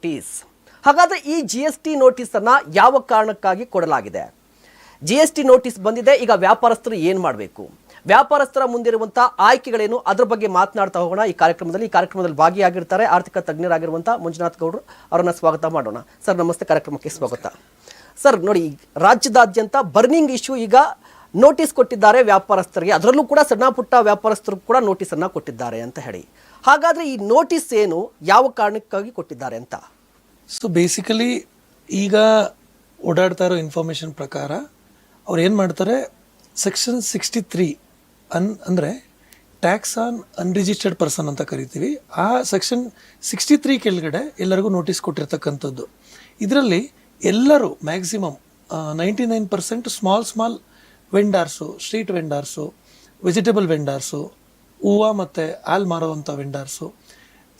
Notice ಹಾಗಾದ್ರೆ ಈ G S T notice ಅನ್ನ ಯಾವ ಕಾರಣಕ್ಕಾಗಿ ಕೊಡಲಾಗಿದೆ? ಜಿ ಎಸ್ ಟಿ ನೋಟಿಸ್ ಬಂದಿದೆ, ಈಗ ವ್ಯಾಪಾರಸ್ಥರು ಏನು ಮಾಡಬೇಕು? ವ್ಯಾಪಾರಸ್ಥರ ಮುಂದಿರುವಂಥ ಆಯ್ಕೆಗಳೇನು? ಅದರ ಬಗ್ಗೆ ಮಾತನಾಡ್ತಾ ಹೋಗೋಣ. ಈ ಕಾರ್ಯಕ್ರಮದಲ್ಲಿ ಈ ಕಾರ್ಯಕ್ರಮದಲ್ಲಿ ಭಾಗಿಯಾಗಿರ್ತಾರೆ ಆರ್ಥಿಕ ತಜ್ಞರಾಗಿರುವಂಥ ಮಂಜುನಾಥ್ ಗೌಡ್ರು. ಅವರನ್ನ ಸ್ವಾಗತ ಮಾಡೋಣ. ಸರ್, ನಮಸ್ತೆ. ಕಾರ್ಯಕ್ರಮಕ್ಕೆ ಸ್ವಾಗತ. ಸರ್, ನೋಡಿ, ರಾಜ್ಯದಾದ್ಯಂತ ಬರ್ನಿಂಗ್ ಇಶ್ಯೂ ಈಗ ನೋಟಿಸ್ ಕೊಟ್ಟಿದ್ದಾರೆ ವ್ಯಾಪಾರಸ್ಥರಿಗೆ. ಅದರಲ್ಲೂ ಕೂಡ ಸಣ್ಣ ಪುಟ್ಟ ವ್ಯಾಪಾರಸ್ಥರು ಕೂಡ ನೋಟಿಸ್ ಅನ್ನ ಕೊಟ್ಟಿದ್ದಾರೆ ಅಂತ ಹೇಳಿ. ಹಾಗಾದ್ರೆ ಈ ನೋಟಿಸ್ ಏನು, ಯಾವ ಕಾರಣಕ್ಕಾಗಿ ಕೊಟ್ಟಿದ್ದಾರೆ ಅಂತ? ಸೊ ಬೇಸಿಕಲಿ ಈಗ ಓಡಾಡ್ತಾ ಇರೋ ಇನ್ಫಾರ್ಮೇಷನ್ ಪ್ರಕಾರ, ಅವ್ರು ಏನು ಮಾಡ್ತಾರೆ ಸೆಕ್ಷನ್ ಸಿಕ್ಸ್ಟಿ ತ್ರೀ ಅನ್, ಅಂದರೆ ಟ್ಯಾಕ್ಸ್ ಆನ್ ಅನ್ರಿಜಿಸ್ಟರ್ಡ್ ಪರ್ಸನ್ ಅಂತ ಕರಿತೀವಿ. ಆ ಸೆಕ್ಷನ್ ಸಿಕ್ಸ್ಟಿ ತ್ರೀ ಕೆಳಗಡೆ ಎಲ್ಲರಿಗೂ ನೋಟಿಸ್ ಕೊಟ್ಟಿರ್ತಕ್ಕಂಥದ್ದು. ಇದರಲ್ಲಿ ಎಲ್ಲರೂ maximum ninety nine percent small small vendors street vendors vegetable vendors ಹೂವು ಮತ್ತು ಹಾಲು ಮಾರುವಂಥ ವೆಂಡರ್ಸು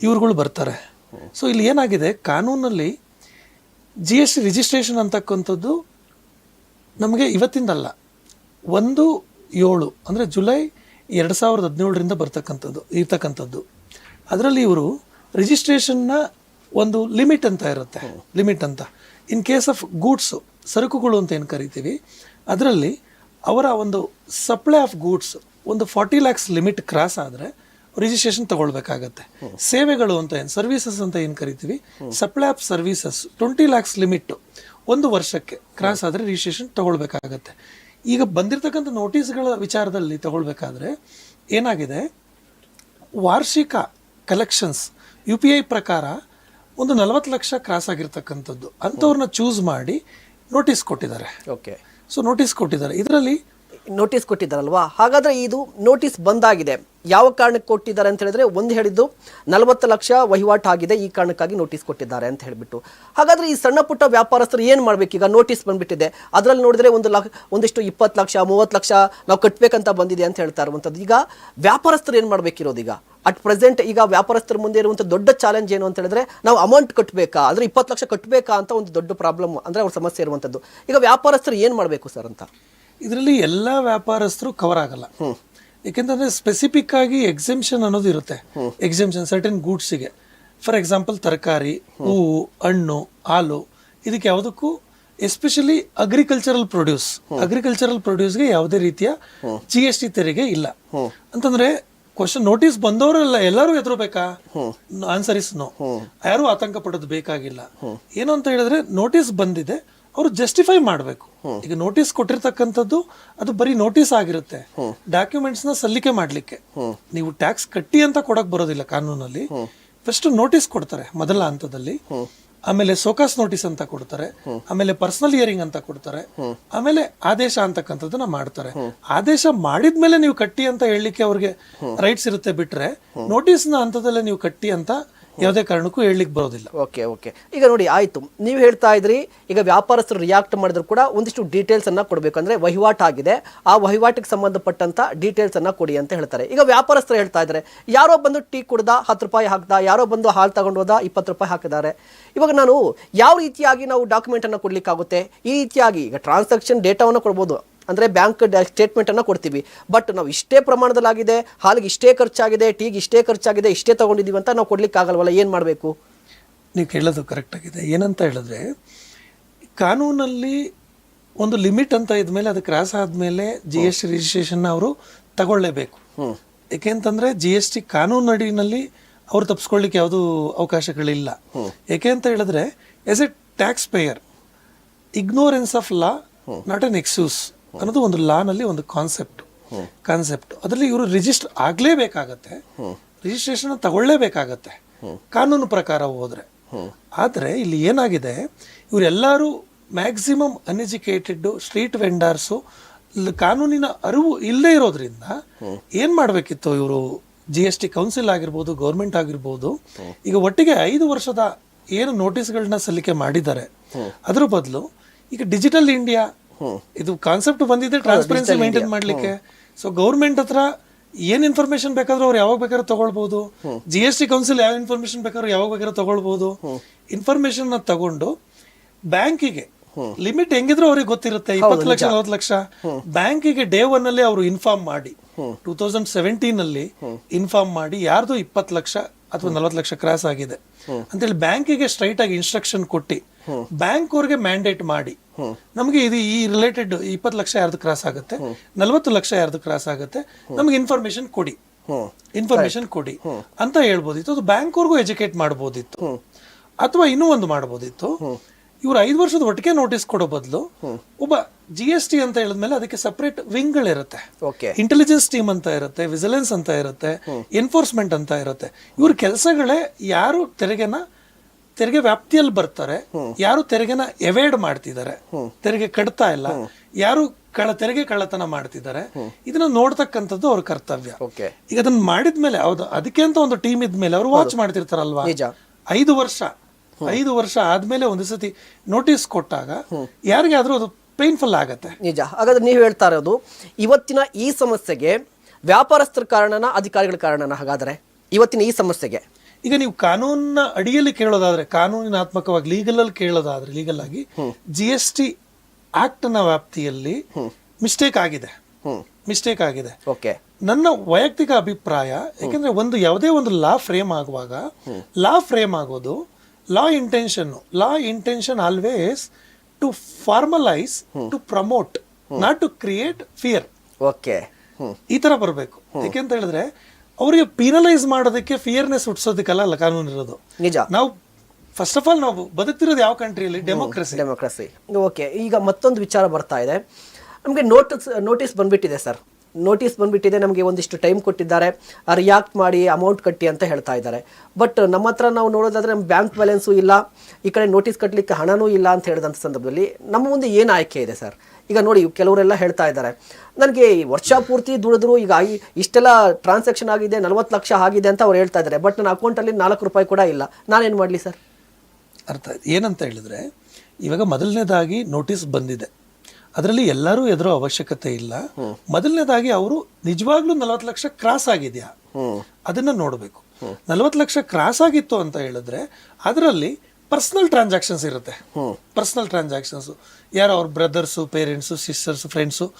ಇವ್ರುಗಳು ಬರ್ತಾರೆ. ಸೊ ಇಲ್ಲಿ ಏನಾಗಿದೆ? ಕಾನೂನಲ್ಲಿ ಜಿ ಎಸ್ ಟಿ ರಿಜಿಸ್ಟ್ರೇಷನ್ ಅಂತಕ್ಕಂಥದ್ದು ನಮಗೆ ಇವತ್ತಿಂದಲ್ಲ. ಒಂದು ಏಳು, ಅಂದರೆ ಜುಲೈ ಎರಡು ಸಾವಿರದ ಹದಿನೇಳರಿಂದ ಬರ್ತಕ್ಕಂಥದ್ದು, ಇರ್ತಕ್ಕಂಥದ್ದು. ಅದರಲ್ಲಿ ಇವರು ರಿಜಿಸ್ಟ್ರೇಷನ್ನ ಒಂದು ಲಿಮಿಟ್ ಅಂತ ಇರುತ್ತೆ. ಲಿಮಿಟ್ ಅಂತ. ಇನ್ ಕೇಸ್ ಆಫ್ ಗೂಡ್ಸು ಸರಕುಗಳು ಅಂತ ಏನು ಕರಿತೀವಿ? ಅದರಲ್ಲಿ ಅವರ ಒಂದು ಸಪ್ಲೈ ಆಫ್ ಗೂಡ್ಸ್ ಒಂದು ಫಾರ್ಟಿ ಲ್ಯಾಕ್ಸ್ ಲಿಮಿಟ್ ಕ್ರಾಸ್ ಆದರೆ ರಿಜಿಸ್ಟ್ರೇಷನ್ ತಗೊಳ್ಬೇಕಾಗತ್ತೆ. ಸೇವೆಗಳು ಅಂತ ಏನು ಸರ್ವಿಸಸ್ ಅಂತ ಏನು ಕರಿತೀವಿ? Supply of services twenty lakhs limit ಒಂದು ವರ್ಷಕ್ಕೆ ಕ್ರಾಸ್ ಆದರೆ ರಿಜಿಸ್ಟ್ರೇಷನ್ ತಗೊಳ್ಬೇಕಾಗತ್ತೆ. ಈಗ ಬಂದಿರತಕ್ಕಂಥ ನೋಟಿಸ್ಗಳ ವಿಚಾರದಲ್ಲಿ ತಗೊಳ್ಬೇಕಾದ್ರೆ ಏನಾಗಿದೆ? ವಾರ್ಷಿಕ ಕಲೆಕ್ಷನ್ಸ್ ಯು ಪಿ ಐ ಪ್ರಕಾರ ಒಂದು ನಲವತ್ತು ಲಕ್ಷ ಕ್ರಾಸ್ ಆಗಿರ್ತಕ್ಕಂಥದ್ದು. ಅಂಥವ್ರನ್ನ ಚೂಸ್ ಮಾಡಿ ನೋಟಿಸ್ ಕೊಟ್ಟಿದ್ದಾರೆ. ಓಕೆ ಸೊ ನೋಟಿಸ್ ಕೊಟ್ಟಿದ್ದಾರೆ. ಇದರಲ್ಲಿ ನೋಟಿಸ್ ಕೊಟ್ಟಿದ್ದಾರಲ್ವಾ? ಹಾಗಾದರೆ ಇದು ನೋಟಿಸ್ ಬಂದಾಗಿದೆ. ಯಾವ ಕಾರಣಕ್ಕೆ ಕೊಟ್ಟಿದ್ದಾರೆ ಅಂತ ಹೇಳಿದ್ರೆ ಒಂದು ಹೇಳಿದ್ದು ನಲವತ್ತು ಲಕ್ಷ ವಹಿವಾಟು ಆಗಿದೆ, ಈ ಕಾರಣಕ್ಕಾಗಿ ನೋಟಿಸ್ ಕೊಟ್ಟಿದ್ದಾರೆ ಅಂತ ಹೇಳಿಬಿಟ್ಟು. ಹಾಗಾದರೆ ಈ ಸಣ್ಣ ಪುಟ್ಟ ವ್ಯಾಪಾರಸ್ಥರು ಏನು ಮಾಡಬೇಕು ಈಗ ನೋಟಿಸ್ ಬಂದ್ಬಿಟ್ಟಿದೆ. ಅದರಲ್ಲಿ ನೋಡಿದ್ರೆ ಒಂದು ಲಕ್ಷ, ಒಂದಿಷ್ಟು ಇಪ್ಪತ್ತು ಲಕ್ಷ, ಮೂವತ್ತು ಲಕ್ಷ ನಾವು ಕಟ್ಟಬೇಕಂತ ಬಂದಿದೆ ಅಂತ ಹೇಳ್ತಾ ಇರುವಂಥದ್ದು. ಈಗ ವ್ಯಾಪಾರಸ್ಥರು ಏನು ಮಾಡಬೇಕಿರೋದು ಈಗ? ಅಟ್ ಪ್ರೆಸೆಂಟ್ ಈಗ ವ್ಯಾಪಾರಸ್ಥರ ಮುಂದೆ ಇರುವಂಥ ದೊಡ್ಡ ಚಾಲೆಂಜ್ ಏನು ಅಂತ ಹೇಳಿದ್ರೆ ನಾವು ಅಮೌಂಟ್ ಕಟ್ಟಬೇಕಾ ಅಂದರೆ ಇಪ್ಪತ್ತು ಲಕ್ಷ ಕಟ್ಟಬೇಕಾ ಅಂತ ಒಂದು ದೊಡ್ಡ ಪ್ರಾಬ್ಲಮ್ ಅಂದರೆ ಅವ್ರ ಸಮಸ್ಯೆ ಇರುವಂಥದ್ದು. ಈಗ ವ್ಯಾಪಾರಸ್ಥರು ಏನು ಮಾಡಬೇಕು ಸರ್ ಅಂತ? ಇದರಲ್ಲಿ ಎಲ್ಲ ವ್ಯಾಪಾರಸ್ಥರು ಕವರ್ ಆಗಲ್ಲ. ಯಾಕೆಂತಂದ್ರೆ ಸ್ಪೆಸಿಫಿಕ್ ಆಗಿ ಎಕ್ಸಿಬಿಷನ್ ಅನ್ನೋದು ಇರುತ್ತೆ. ಎಕ್ಸಿಬಿಷನ್ ಸರ್ಟನ್ ಗೂಡ್ಸಿಗೆ ಫಾರ್ ಎಕ್ಸಾಂಪಲ್ ತರಕಾರಿ ಹೂವು ಹಣ್ಣು ಹಾಲು ಇದಕ್ಕೆ ಯಾವುದಕ್ಕೂ ಎಸ್ಪೆಷಲಿ ಅಗ್ರಿಕಲ್ಚರಲ್ ಪ್ರೊಡ್ಯೂಸ್ ಅಗ್ರಿಕಲ್ಚರಲ್ ಪ್ರೊಡ್ಯೂಸ್ಗೆ ಯಾವುದೇ ರೀತಿಯ ಜಿ ಎಸ್ ಟಿ ತೆರಿಗೆ ಇಲ್ಲ. ಅಂತಂದ್ರೆ ಕ್ವಶನ್ ನೋಟಿಸ್ ಬಂದವರೆಲ್ಲ ಎಲ್ಲರೂ ಎದುರಬೇಕಾ? ಆನ್ಸರ್ ಇಸ್ ನೋ ಯಾರು ಆತಂಕ ಪಡೋದು ಬೇಕಾಗಿಲ್ಲ. ಏನು ಅಂತ ಹೇಳಿದ್ರೆ ನೋಟಿಸ್ ಬಂದಿದೆ. ಅವರು ಜಸ್ಟಿಫೈ ಮಾಡಬೇಕು. ಈಗ ನೋಟಿಸ್ ಕೊಟ್ಟಿರ್ತಕ್ಕಂಥದ್ದು ಅದು ಬರೀ ನೋಟಿಸ್ ಆಗಿರುತ್ತೆ. ಡಾಕ್ಯುಮೆಂಟ್ಸ್ನ ಸಲ್ಲಿಕೆ ಮಾಡಲಿಕ್ಕೆ. ನೀವು ಟ್ಯಾಕ್ಸ್ ಕಟ್ಟಿ ಅಂತ ಕೊಡಕ್ ಬರೋದಿಲ್ಲ ಕಾನೂನಲ್ಲಿ. ಫಸ್ಟ್ ನೋಟಿಸ್ ಕೊಡ್ತಾರೆ ಮೊದಲ ಹಂತದಲ್ಲಿ. ಆಮೇಲೆ ಸೋಕಾಸ್ ನೋಟಿಸ್ ಅಂತ ಕೊಡ್ತಾರೆ. ಆಮೇಲೆ ಪರ್ಸನಲ್ ಹಿಯರಿಂಗ್ ಅಂತ ಕೊಡ್ತಾರೆ. ಆಮೇಲೆ ಆದೇಶ ಅಂತಕ್ಕಂಥದ್ದನ್ನ ಮಾಡ್ತಾರೆ. ಆದೇಶ ಮಾಡಿದ್ಮೇಲೆ ನೀವು ಕಟ್ಟಿ ಅಂತ ಹೇಳಲಿಕ್ಕೆ ಅವ್ರಿಗೆ ರೈಟ್ಸ್ ಇರುತ್ತೆ ಬಿಟ್ರೆ ನೋಟಿಸ್ನ ಹಂತದಲ್ಲೇ ನೀವು ಕಟ್ಟಿ ಅಂತ ಯಾವುದೇ ಕಾರಣಕ್ಕೂ ಹೇಳಲಿಕ್ಕೆ ಬರೋದಿಲ್ಲ. Okay okay. ಈಗ ನೋಡಿ, ಆಯಿತು. ನೀವು ಹೇಳ್ತಾ ಇದ್ರಿ, ಈಗ ವ್ಯಾಪಾರಸ್ಥರು ರಿಯಾಕ್ಟ್ ಮಾಡಿದ್ರು ಕೂಡ ಒಂದಿಷ್ಟು ಡೀಟೇಲ್ಸ್ ಅನ್ನ ಕೊಡಬೇಕು. ಅಂದ್ರೆ ವಹಿವಾಟು ಆಗಿದೆ. ಆ ವಹಿವಾಟಿಗೆ ಸಂಬಂಧಪಟ್ಟಂತ ಡೀಟೇಲ್ಸ್ ಅನ್ನ ಕೊಡಿ ಅಂತ ಹೇಳ್ತಾರೆ. ಈಗ ವ್ಯಾಪಾರಸ್ಥರು ಹೇಳ್ತಾ ಇದ್ದಾರೆ, ಯಾರೋ ಬಂದು ಟೀ ಕುಡ್ದ, ಹತ್ತು ರೂಪಾಯಿ ಹಾಕ್ದ, ಯಾರೋ ಬಂದು ಹಾಲು ತಗೊಂಡು ಹೋದ, ಇಪ್ಪತ್ತು ರೂಪಾಯಿ ಹಾಕಿದ್ದಾರೆ. ಇವಾಗ ನಾನು, ಯಾವ ರೀತಿಯಾಗಿ ನಾವು ಡಾಕ್ಯುಮೆಂಟ್ ಅನ್ನ ಕೊಡ್ಲಿಕ್ಕಾಗುತ್ತೆ? ಈ ರೀತಿಯಾಗಿ ಈಗ ಟ್ರಾನ್ಸಾಕ್ಷನ್ ಡೇಟಾವನ್ನು ಕೊಡ್ಬೋದು. ಅಂದ್ರೆ ಬ್ಯಾಂಕ್ ಸ್ಟೇಟ್ಮೆಂಟನ್ನು ಅನ್ನ ಕೊಡ್ತೀವಿ. ಬಟ್ ನಾವು ಇಷ್ಟೇ ಪ್ರಮಾಣದಲ್ಲಾಗಿದೆ ಹಾಲಿಗೆ ಇಷ್ಟೇ ಖರ್ಚಾಗಿದೆ ಟೀಗೆ ಇಷ್ಟೇ ಖರ್ಚಾಗಿದೆ ಇಷ್ಟೇ ತೊಗೊಂಡಿದ್ದೀವಿ ಅಂತ ನಾವು ಕೊಡ್ಲಿಕ್ಕೆ ಆಗಲ್ವಲ್ಲ ಏನ್ ಮಾಡಬೇಕು? ನೀವು ಕೇಳೋದು ಕರೆಕ್ಟಾಗಿದೆ ಏನಂತ ಹೇಳಿದ್ರೆ ಕಾನೂನಲ್ಲಿ ಒಂದು ಲಿಮಿಟ್ ಅಂತ ಇದ್ಮೇಲೆ ಅದು ಕ್ರಾಸ್ ಆದ್ಮೇಲೆ ಜಿ ಎಸ್ ಟಿ ರಿಜಿಸ್ಟ್ರೇಷನ್ ಅವರು ತಗೊಳ್ಳೇಬೇಕು. ಯಾಕೆಂತಂದ್ರೆ ಜಿ ಎಸ್ ಟಿ ಕಾನೂನಡಿನಲ್ಲಿ ಅವ್ರು ತಪ್ಪಿಸ್ಕೊಳ್ಳಿಕ್ಕೆ ಯಾವುದು ಅವಕಾಶಗಳಿಲ್ಲ. ಯಾಕೆ ಅಂತ ಹೇಳಿದ್ರೆ as a tax payer ignorance of law not an excuse ಅನ್ನೋದು ಒಂದು ಲಾನಲ್ಲಿ ಒಂದು ಕಾನ್ಸೆಪ್ಟ್ ಕಾನ್ಸೆಪ್ಟ್ ಅದರಲ್ಲಿ ಇವರು ರಿಜಿಸ್ಟರ್ ಆಗ್ಲೇಬೇಕಾಗತ್ತೆ. ರಿಜಿಸ್ಟ್ರೇಷನ್ ತಗೊಳ್ಳೇಬೇಕಾಗತ್ತೆ. ಕಾನೂನು ಪ್ರಕಾರ ಹೋದ್ರೆ. ಆದ್ರೆ ಇಲ್ಲಿ ಏನಾಗಿದೆ ಇವರೆಲ್ಲರೂ ಮ್ಯಾಕ್ಸಿಮಮ್ ಅನ್ಎಜುಕೇಟೆಡ್ ಸ್ಟ್ರೀಟ್ ವೆಂಡರ್ಸು ಕಾನೂನಿನ ಅರಿವು ಇಲ್ಲದೇ ಇರೋದ್ರಿಂದ ಏನ್ ಮಾಡ್ಬೇಕಿತ್ತು ಇವರು? ಜಿ ಎಸ್ ಟಿ ಕೌನ್ಸಿಲ್ ಆಗಿರ್ಬೋದು ಗೌರ್ಮೆಂಟ್ ಆಗಿರ್ಬೋದು. ಈಗ ಒಟ್ಟಿಗೆ ಐದು ವರ್ಷದ ಏನು ನೋಟಿಸ್ಗಳನ್ನ ಸಲ್ಲಿಕೆ ಮಾಡಿದ್ದಾರೆ. ಅದ್ರ ಬದಲು ಈಗ ಡಿಜಿಟಲ್ ಇಂಡಿಯಾ ಇದು ಕಾನ್ಸೆಪ್ಟ್ ಬಂದಿದೆ ಟ್ರಾನ್ಸ್ಪರೆನ್ಸಿ ಮೇಂಟೈನ್ ಮಾಡ್ಲಿಕ್ಕೆ. ಸೊ ಗೌರ್ಮೆಂಟ್ ಹತ್ರ ಏನ್ ಇನ್ಫಾರ್ಮೇಶನ್ ಬೇಕಾದ್ರೂ ಅವ್ರು ಯಾವಾಗ ಬೇಕಾದ್ರೂ ತಗೊಳ್ಬಹುದು ಜಿ ಎಸ್ ಟಿ ಕೌನ್ಸಿಲ್ ಯಾವ ಇನ್ಫಾರ್ಮೇಶನ್ ಬೇಕಾದ್ರೂ ಯಾವಾಗ ಬೇಕಾದ್ರೂ ತಗೊಳ್ಬಹುದು ಇನ್ಫಾರ್ಮೇಶನ್ನ ತಗೊಂಡು ಬ್ಯಾಂಕಿಗೆ ಲಿಮಿಟ್ ಹೆಂಗಿದ್ರು ಅವ್ರಿಗೆ ಗೊತ್ತಿರುತ್ತೆ. ಇಪ್ಪತ್ತು ಲಕ್ಷ ನಲವತ್ತು ಲಕ್ಷ. ಬ್ಯಾಂಕಿಗೆ ಡೇ ಒನ್ ಅಲ್ಲಿ ಅವರು ಇನ್ಫಾರ್ಮ್ ಮಾಡಿ. ಟೂ ತೌಸಂಡ್ ಸೆವೆಂಟೀನ್ ಅಲ್ಲಿ ಇನ್ಫಾರ್ಮ್ ಮಾಡಿ ಯಾರ್ದು ಇಪ್ಪತ್ತು ಲಕ್ಷ ಅಥವಾ ನಲವತ್ತು ಲಕ್ಷ ಕ್ರಾಸ್ ಆಗಿದೆ. ಅಂತೇಳಿ ಬ್ಯಾಂಕಿಗೆ ಸ್ಟ್ರೈಟ್ ಆಗಿ ಇನ್ಸ್ಟ್ರಕ್ಷನ್ ಕೊಟ್ಟು ಬ್ಯಾಂಕ್ ಅವ್ರಿಗೆ ಮ್ಯಾಂಡೇಟ್ ಮಾಡಿ. ನಮಗೆ ಇದು ಈ ರಿಲೇಟೆಡ್ ಇಪ್ಪತ್ತು ಲಕ್ಷ ಯಾರ್ದು ಕ್ರಾಸ್ ಆಗುತ್ತೆ ನಲವತ್ತು ಲಕ್ಷ ಯಾರ್ದು ಕ್ರಾಸ್ ಆಗುತ್ತೆ ನಮಗೆ ಇನ್ಫಾರ್ಮೇಶನ್ ಕೊಡಿ. ಇನ್ಫಾರ್ಮೇಶನ್ ಕೊಡಿ. ಅಂತ ಹೇಳ್ಬೋದಿತ್ತು. ಅದು ಬ್ಯಾಂಕ್ ಅವ್ರಿಗೂ ಎಜುಕೇಟ್ ಮಾಡ್ಬೋದಿತ್ತು ಅಥವಾ ಇನ್ನೂ ಒಂದು ಮಾಡ್ಬೋದಿತ್ತು. ಇವ್ರು ಐದು ವರ್ಷದ ಒಟ್ಟಿಗೆ ನೋಟಿಸ್ ಕೊಡೋ ಬದಲು ಒಬ್ಬ ಜಿ ಎಸ್ ಟಿ ಅಂತ ಹೇಳಿದ್ಮೇಲೆ ಅದಕ್ಕೆ ಸಪರೇಟ್ ವಿಂಗ್ಗಳಿರುತ್ತೆ ಇಂಟೆಲಿಜೆನ್ಸ್ ಟೀಮ್ ಅಂತ ಇರುತ್ತೆ ವಿಜಿಲೆನ್ಸ್ ಅಂತ ಇರುತ್ತೆ ಎನ್ಫೋರ್ಸ್ಮೆಂಟ್ ಅಂತ ಇರುತ್ತೆ. ಇವ್ರ ಕೆಲಸಗಳೇ ಯಾರು ತೆರಿಗೆನ ತೆರಿಗೆ ವ್ಯಾಪ್ತಿಯಲ್ಲಿ ಬರ್ತಾರೆ ಯಾರು ತೆರಿಗೆನ ಎವೇಡ್ ಮಾಡ್ತಿದ್ದಾರೆ ತೆರಿಗೆ ಕಟ್ತಾ ಇಲ್ಲ ಯಾರು ಕಳ ತೆರಿಗೆ ಕಳ್ಳತನ ಮಾಡ್ತಿದ್ದಾರೆ ಇದನ್ನ ನೋಡ್ತಕ್ಕಂಥದ್ದು ಅವ್ರ ಕರ್ತವ್ಯ. ಓಕೆ. ಈಗ ಅದನ್ನ ಮಾಡಿದ್ಮೇಲೆ ಹೌದು ಅದಕ್ಕೆ ಅಂತ ಒಂದು ಟೀಮ್ ಇದ್ಮೇಲೆ ಅವ್ರು ವಾಚ್ ಮಾಡ್ತಿರ್ತಾರಲ್ವಾ? ನಿಜ. ಐದು ವರ್ಷ ಐದು ವರ್ಷ ಆದ್ಮೇಲೆ ಒಂದು ಸತಿ ನೋಟಿಸ್ ಕೊಟ್ಟಾಗ ಯಾರಿಗಾದ್ರೂ ಅದು ಪೇನ್ಫುಲ್ ಆಗತ್ತೆ. ನಿಜ. ಹಾಗಾದ್ರೆ ನೀವು ಹೇಳ್ತಾ ಇರೋದು ಇವತ್ತಿನ ಈ ಸಮಸ್ಯೆಗೆ ವ್ಯಾಪಾರಸ್ಥರ ಕಾರಣನ ಅಧಿಕಾರಿಗಳ ಕಾರಣನ ಹಾಗಾದ್ರೆ? ಇವತ್ತಿನ ಈ ಸಮಸ್ಯೆಗೆ. ಈಗ ನೀವು ಕಾನೂನಿನ ಅಡಿಯಲ್ಲಿ ಕೇಳೋದಾದ್ರೆ ಕಾನೂನಿನಾತ್ಮಕವಾಗಿ ಲೀಗಲ್ ಅಲ್ಲಿ ಕೇಳೋದಾದ್ರೆ ಲೀಗಲ್ ಆಗಿ ಜಿ ಎಸ್ ಟಿ ಆಕ್ಟ್ನ ವ್ಯಾಪ್ತಿಯಲ್ಲಿ ಮಿಸ್ಟೇಕ್ ಆಗಿದೆ. ಮಿಸ್ಟೇಕ್ ಆಗಿದೆ. ಓಕೆ. ನನ್ನ ವೈಯಕ್ತಿಕ ಅಭಿಪ್ರಾಯ ಯಾಕಂದ್ರೆ ಒಂದು ಯಾವುದೇ ಒಂದು ಲಾ ಫ್ರೇಮ್ ಆಗುವಾಗ ಲಾ ಫ್ರೇಮ್ ಆಗೋದು law intention law intention always to formalise to promote not to create fear okay. ಈ ತರ ಬರಬೇಕು. ಯಾಕೆಂತ ಹೇಳಿದ್ರೆ ಅವರಿಗೆ ಪೀನಲೈಸ್ ಮಾಡೋದಕ್ಕೆ ಫಿಯರ್ನೆಸ್ ಹುಟ್ಟಿಸೋದಕ್ಕೆಲ್ಲ ಅಲ್ಲ ಕಾನೂನು ಇರೋದು. ನಿಜ. ನಾವು ಫಸ್ಟ್ ಆಫ್ ಆಲ್ ನಾವು ಬದುಕ್ತಿರೋದು ಯಾವ ಕಂಟ್ರಿಯಲ್ಲಿ ಡೆಮೋಕ್ರಸಿ ಡೆಮೋಕ್ರಸಿ ಓಕೆ ಈಗ ಮತ್ತೊಂದು ವಿಚಾರ ಬರ್ತಾ ಇದೆ. ನಮಗೆ ನೋಟಿಸ್ ನೋಟಿಸ್ ಬಂದ್ಬಿಟ್ಟಿದೆ ಸರ್. ನೋಟಿಸ್ ಬಂದ್ಬಿಟ್ಟಿದೆ, ನಮಗೆ ಒಂದಿಷ್ಟು ಟೈಮ್ ಕೊಟ್ಟಿದ್ದಾರೆ. ರಿಯಾಕ್ಟ್ ಮಾಡಿ ಅಮೌಂಟ್ ಕಟ್ಟಿ ಅಂತ ಹೇಳ್ತಾ ಇದ್ದಾರೆ. ಬಟ್ ನಮ್ಮ ಹತ್ರ ನಾವು ನೋಡೋದಾದರೆ ನಮ್ಮ ಬ್ಯಾಂಕ್ ಬ್ಯಾಲೆನ್ಸು ಇಲ್ಲ, ಈ ಕಡೆ ನೋಟಿಸ್ ಕಟ್ಟಲಿಕ್ಕೆ ಹಣನೂ ಇಲ್ಲ ಅಂತ ಹೇಳಿದಂಥ ಸಂದರ್ಭದಲ್ಲಿ ನಮ್ಮ ಮುಂದೆ ಏನು ಆಯ್ಕೆ ಇದೆ ಸರ್? ಈಗ ನೋಡಿ, ಕೆಲವರೆಲ್ಲ ಹೇಳ್ತಾ ಇದ್ದಾರೆ. ನನಗೆ ವರ್ಷ ಪೂರ್ತಿ ದುಡಿದ್ರು, ಈಗ ಇಷ್ಟೆಲ್ಲ ಟ್ರಾನ್ಸಾಕ್ಷನ್ ಆಗಿದೆ, ನಲ್ವತ್ತು ಲಕ್ಷ ಆಗಿದೆ ಅಂತ ಅವ್ರು ಹೇಳ್ತಾ ಇದ್ದಾರೆ. ಬಟ್ ನನ್ನ ಅಕೌಂಟಲ್ಲಿ ನಾಲ್ಕು ರೂಪಾಯಿ ಕೂಡ ಇಲ್ಲ. ನಾನೇನು ಮಾಡಲಿ ಸರ್? ಅರ್ಥ ಏನಂತ ಹೇಳಿದ್ರೆ, ಇವಾಗ ಮೊದಲನೇದಾಗಿ ನೋಟಿಸ್ ಬಂದಿದೆ. ಅದರಲ್ಲಿ ಎಲ್ಲರೂ ಎದುರೋ ಅವಶ್ಯಕತೆ ಇಲ್ಲ. ಮೊದಲನೇದಾಗಿ ಅವರು ನಿಜವಾಗ್ಲೂ ನಲವತ್ತು ಲಕ್ಷ ಕ್ರಾಸ್ ಆಗಿದೆಯಾ? ಅದನ್ನ ನೋಡಬೇಕು. ನಲವತ್ತು ಲಕ್ಷ ಕ್ರಾಸ್ ಆಗಿತ್ತು ಅಂತ ಹೇಳಿದ್ರೆ ಅದರಲ್ಲಿ ಪರ್ಸನಲ್ ಟ್ರಾನ್ಸಾಕ್ಷನ್ಸ್ ಇರುತ್ತೆ. Personal transactions. ಯಾರೋ ಅವ್ರ ಬ್ರದರ್ಸು, ಪೇರೆಂಟ್ಸು, ಸಿಸ್ಟರ್ಸ್, ಫ್ರೆಂಡ್ಸು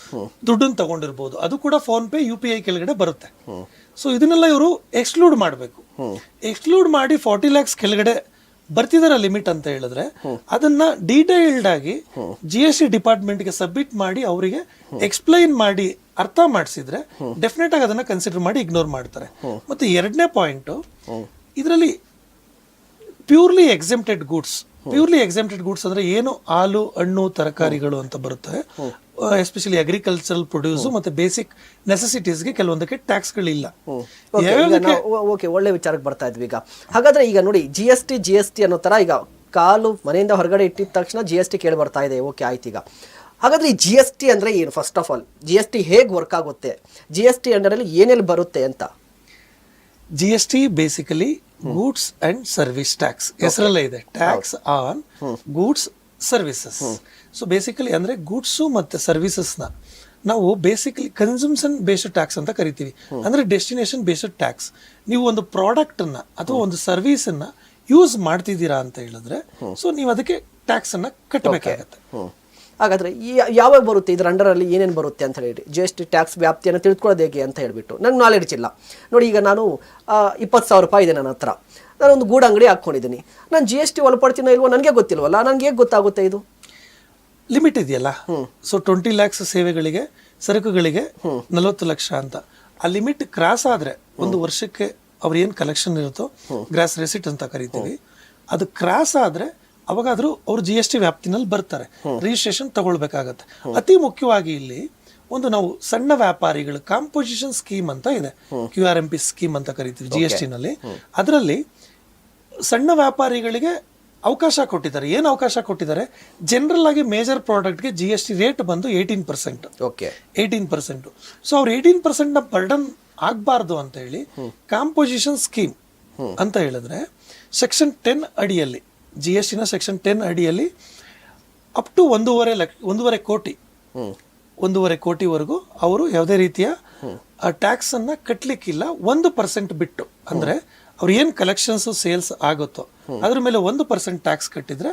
ದುಡ್ಡನ್ನು ತಗೊಂಡಿರ್ಬೋದು. ಅದು ಕೂಡ PhonePe, U P I ಕೆಳಗಡೆ ಬರುತ್ತೆ. ಸೊ ಇದನ್ನೆಲ್ಲ ಇವರು ಎಕ್ಸ್ಕ್ಲೂಡ್ ಮಾಡಬೇಕು. ಎಕ್ಸ್ಕ್ಲೂಡ್ ಮಾಡಿ ಫಾರ್ಟಿ ಲ್ಯಾಕ್ಸ್ ಕೆಳಗಡೆ ಬರ್ತಿದಾರ ಲಿಮಿಟ್ ಅಂತ ಹೇಳಿದ್ರೆ ಅದನ್ನ ಡೀಟೇಲ್ಡ್ ಆಗಿ ಜಿ ಎಸ್ ಟಿ ಡಿಪಾರ್ಟ್ಮೆಂಟ್ಗೆ ಸಬ್ಮಿಟ್ ಮಾಡಿ ಅವರಿಗೆ ಎಕ್ಸ್ಪ್ಲೈನ್ ಮಾಡಿ ಅರ್ಥ ಮಾಡಿಸಿದ್ರೆ ಡೆಫಿನೆಟ್ ಆಗಿ ಅದನ್ನ ಕನ್ಸಿಡರ್ ಮಾಡಿ ಇಗ್ನೋರ್ ಮಾಡ್ತಾರೆ. ಮತ್ತೆ ಎರಡನೇ ಪಾಯಿಂಟ್ ಇದರಲ್ಲಿ purely exempted goods purely exempted goods ಅಂದ್ರೆ ಏನು ಹಾಲು ಹಣ್ಣು ತರಕಾರಿಗಳು ಅಂತ ಬರುತ್ತೆ. ಎಸ್ಪೆಷಲಿ ಅಗ್ರಿಕಲ್ಚರಲ್ ಪ್ರೊಡ್ಯೂಸ್ ಮತ್ತೆ ಬೇಸಿಕ್ ನೆಸೆಸಿಟೀಸ್ಗೆ ಕೆಲವೊಂದಕ್ಕೆ ಟ್ಯಾಕ್ಸ್ಗಳಿಲ್ಲ ಓಕೆ ಒಳ್ಳೆ ವಿಚಾರಕ್ಕೆ ಬರ್ತಾ ಇದ್ವಿ ಈಗ. ಹಾಗಾದ್ರೆ ಈಗ ನೋಡಿ G S T G S T ಅನ್ನೋ ತರ ಈಗ ಕಾಲು ಮನೆಯಿಂದ ಹೊರಗಡೆ ಇಟ್ಟಿದ ತಕ್ಷಣ ಜಿ ಎಸ್ ಟಿ ಕೇಳಿ ಬರ್ತಾ ಇದೆ. ಓಕೆ ಆಯ್ತು ಈಗ. ಹಾಗಾದ್ರೆ ಈ ಜಿ ಎಸ್ ಟಿ ಅಂದ್ರೆ ಏನು? First of all G S T ಹೇಗೆ ವರ್ಕ್ ಆಗುತ್ತೆ? ಜಿ ಎಸ್ ಟಿ ಅಂಡರಲ್ಲಿ ಏನೆಲ್ಲಿ ಬರುತ್ತೆ ಅಂತ? G S T basically goods and service tax ಹೆಸರಲ್ಲೇ ಇದೆ. Tax on goods services so basically ಅಂದ್ರೆ ಗೂಡ್ಸು ಮತ್ತೆ ಸರ್ವಿಸಸ್ನ ನಾವು ಬೇಸಿಕಲಿ ಕನ್ಸಮ್ಷನ್ ಬೇಸ್ಡ್ ಟ್ಯಾಕ್ಸ್ ಅಂತ ಕರಿತೀವಿ. ಅಂದ್ರೆ ಡೆಸ್ಟಿನೇಷನ್ ಬೇಸ್ಡ್ ಟ್ಯಾಕ್ಸ್ ನೀವು ಒಂದು ಪ್ರಾಡಕ್ಟನ್ನು ಅಥವಾ ಒಂದು ಸರ್ವಿಸ್ ಅನ್ನ ಯೂಸ್ ಮಾಡ್ತಿದ್ದೀರಾ ಅಂತ ಹೇಳಿದ್ರೆ ಸೊ ನೀವು ಅದಕ್ಕೆ ಟ್ಯಾಕ್ಸನ್ನು ಕಟ್ಟಬೇಕಾಗತ್ತೆ ಹಾಗಾದ್ರೆ ಈ ಯಾವಾಗ ಬರುತ್ತೆ? ಇದರ ಅಂಡರಲ್ಲಿ ಏನೇನು ಬರುತ್ತೆ ಅಂತ ಹೇಳಿ. ಜಿ ಎಸ್ ಟಿ ಟ್ಯಾಕ್ಸ್ ವ್ಯಾಪ್ತಿಯನ್ನು ತಿಳ್ಕೊಳ್ಳೋದು ಹೇಗೆ ಅಂತ ಹೇಳ್ಬಿಟ್ಟು. ನಂಗೆ ನಾಲೆಡ್ಜ್ ಇಲ್ಲ. ನೋಡಿ ಈಗ ನಾನು ಇಪ್ಪತ್ತು ಸಾವಿರ ರೂಪಾಯಿ ಇದೆ ನನ್ನ ಹತ್ರ. ನಾನು ಒಂದು ಗೂಡು ಅಂಗಡಿ ಹಾಕ್ಕೊಂಡಿದ್ದೀನಿ. ನಾನು ಜಿ ಎಸ್ ಟಿ ಒಳಪಡ್ತೀನೋ ಇಲ್ವೋ ನನಗೆ ಗೊತ್ತಿಲ್ವಲ್ಲ ನನಗೆ ಹೇಗೆ ಗೊತ್ತಾಗುತ್ತೆ ಇದು? ಲಿಮಿಟ್ ಇದೆಯಲ್ಲ? ಸೊ ಟ್ವೆಂಟಿ ಲ್ಯಾಕ್ಸ್ ಸೇವೆಗಳಿಗೆ ಸರಕುಗಳಿಗೆ ನಲವತ್ತು ಲಕ್ಷ ಅಂತ. ಆ ಲಿಮಿಟ್ ಕ್ರಾಸ್ ಆದ್ರೆ ಒಂದು ವರ್ಷಕ್ಕೆ ಅವ್ರ ಏನು ಕಲೆಕ್ಷನ್ ಇರುತ್ತೋ ಗ್ರಾಸ್ ರೆಸಿಟ್ ಅಂತ ಕರಿತೀವಿ. ಅದು ಕ್ರಾಸ್ ಆದ್ರೆ ಅವಾಗಾದರೂ ಅವರು ಜಿ ಎಸ್ ಟಿ ವ್ಯಾಪ್ತಿನಲ್ಲಿ ಬರ್ತಾರೆ. ರಿಜಿಸ್ಟ್ರೇಷನ್ ತಗೊಳ್ಬೇಕಾಗತ್ತೆ. ಅತಿ ಮುಖ್ಯವಾಗಿ ಇಲ್ಲಿ ಒಂದು ನಾವು ಸಣ್ಣ ವ್ಯಾಪಾರಿಗಳು ಕಾಂಪೋಸಿಷನ್ ಸ್ಕೀಮ್ ಅಂತ ಇದೆ. Q R M P scheme ಅಂತ ಕರಿತೀವಿ ಜಿ ಎಸ್ ಟಿನಲ್ಲಿ ಅದರಲ್ಲಿ ಸಣ್ಣ ವ್ಯಾಪಾರಿಗಳಿಗೆ ಅವಕಾಶ ಕೊಟ್ಟಿದ್ದಾರೆ. ಏನು ಅವಕಾಶ ಕೊಟ್ಟಿದ್ದಾರೆ? ಜನರಲ್ ಆಗಿ ಮೇಜರ್ ಪ್ರಾಡಕ್ಟ್ಗೆ ಜಿ ಎಸ್ ಟಿ ರೇಟ್ ಬಂದು eighteen percent okay eighteen percent so ಅವ್ರು ಏಯ್ಟೀನ್ ಪರ್ಸೆಂಟ್ನ ಬರ್ಡನ್ ಆಗಬಾರ್ದು ಅಂತ ಹೇಳಿ ಕಾಂಪೋಸಿಷನ್ ಸ್ಕೀಮ್ ಅಂತ ಹೇಳಿದ್ರೆ ಸೆಕ್ಷನ್ ಟೆನ್ ಅಡಿಯಲ್ಲಿ ಜಿ ಎಸ್ ಟಿನ ಸೆಕ್ಷನ್ ಟೆನ್ ಅಡಿಯಲ್ಲಿ ಅಪ್ ಟು ಒಂದೂವರೆ ಲಕ್ಷ ಒಂದೂವರೆ ಕೋಟಿ ಒಂದೂವರೆ ಕೋಟಿವರೆಗೂ ಅವರು ಯಾವುದೇ ರೀತಿಯ ಟ್ಯಾಕ್ಸ್ ಅನ್ನ ಕಟ್ಟಲಿಕ್ಕಿಲ್ಲ ಒಂದು ಪರ್ಸೆಂಟ್ ಬಿಟ್ಟು. ಅಂದ್ರೆ ಅವ್ರು ಏನು ಕಲೆಕ್ಷನ್ಸ್ ಸೇಲ್ಸ್ ಆಗುತ್ತೋ ಅದ್ರ ಮೇಲೆ ಒಂದು ಪರ್ಸೆಂಟ್ ಟ್ಯಾಕ್ಸ್ ಕಟ್ಟಿದ್ರೆ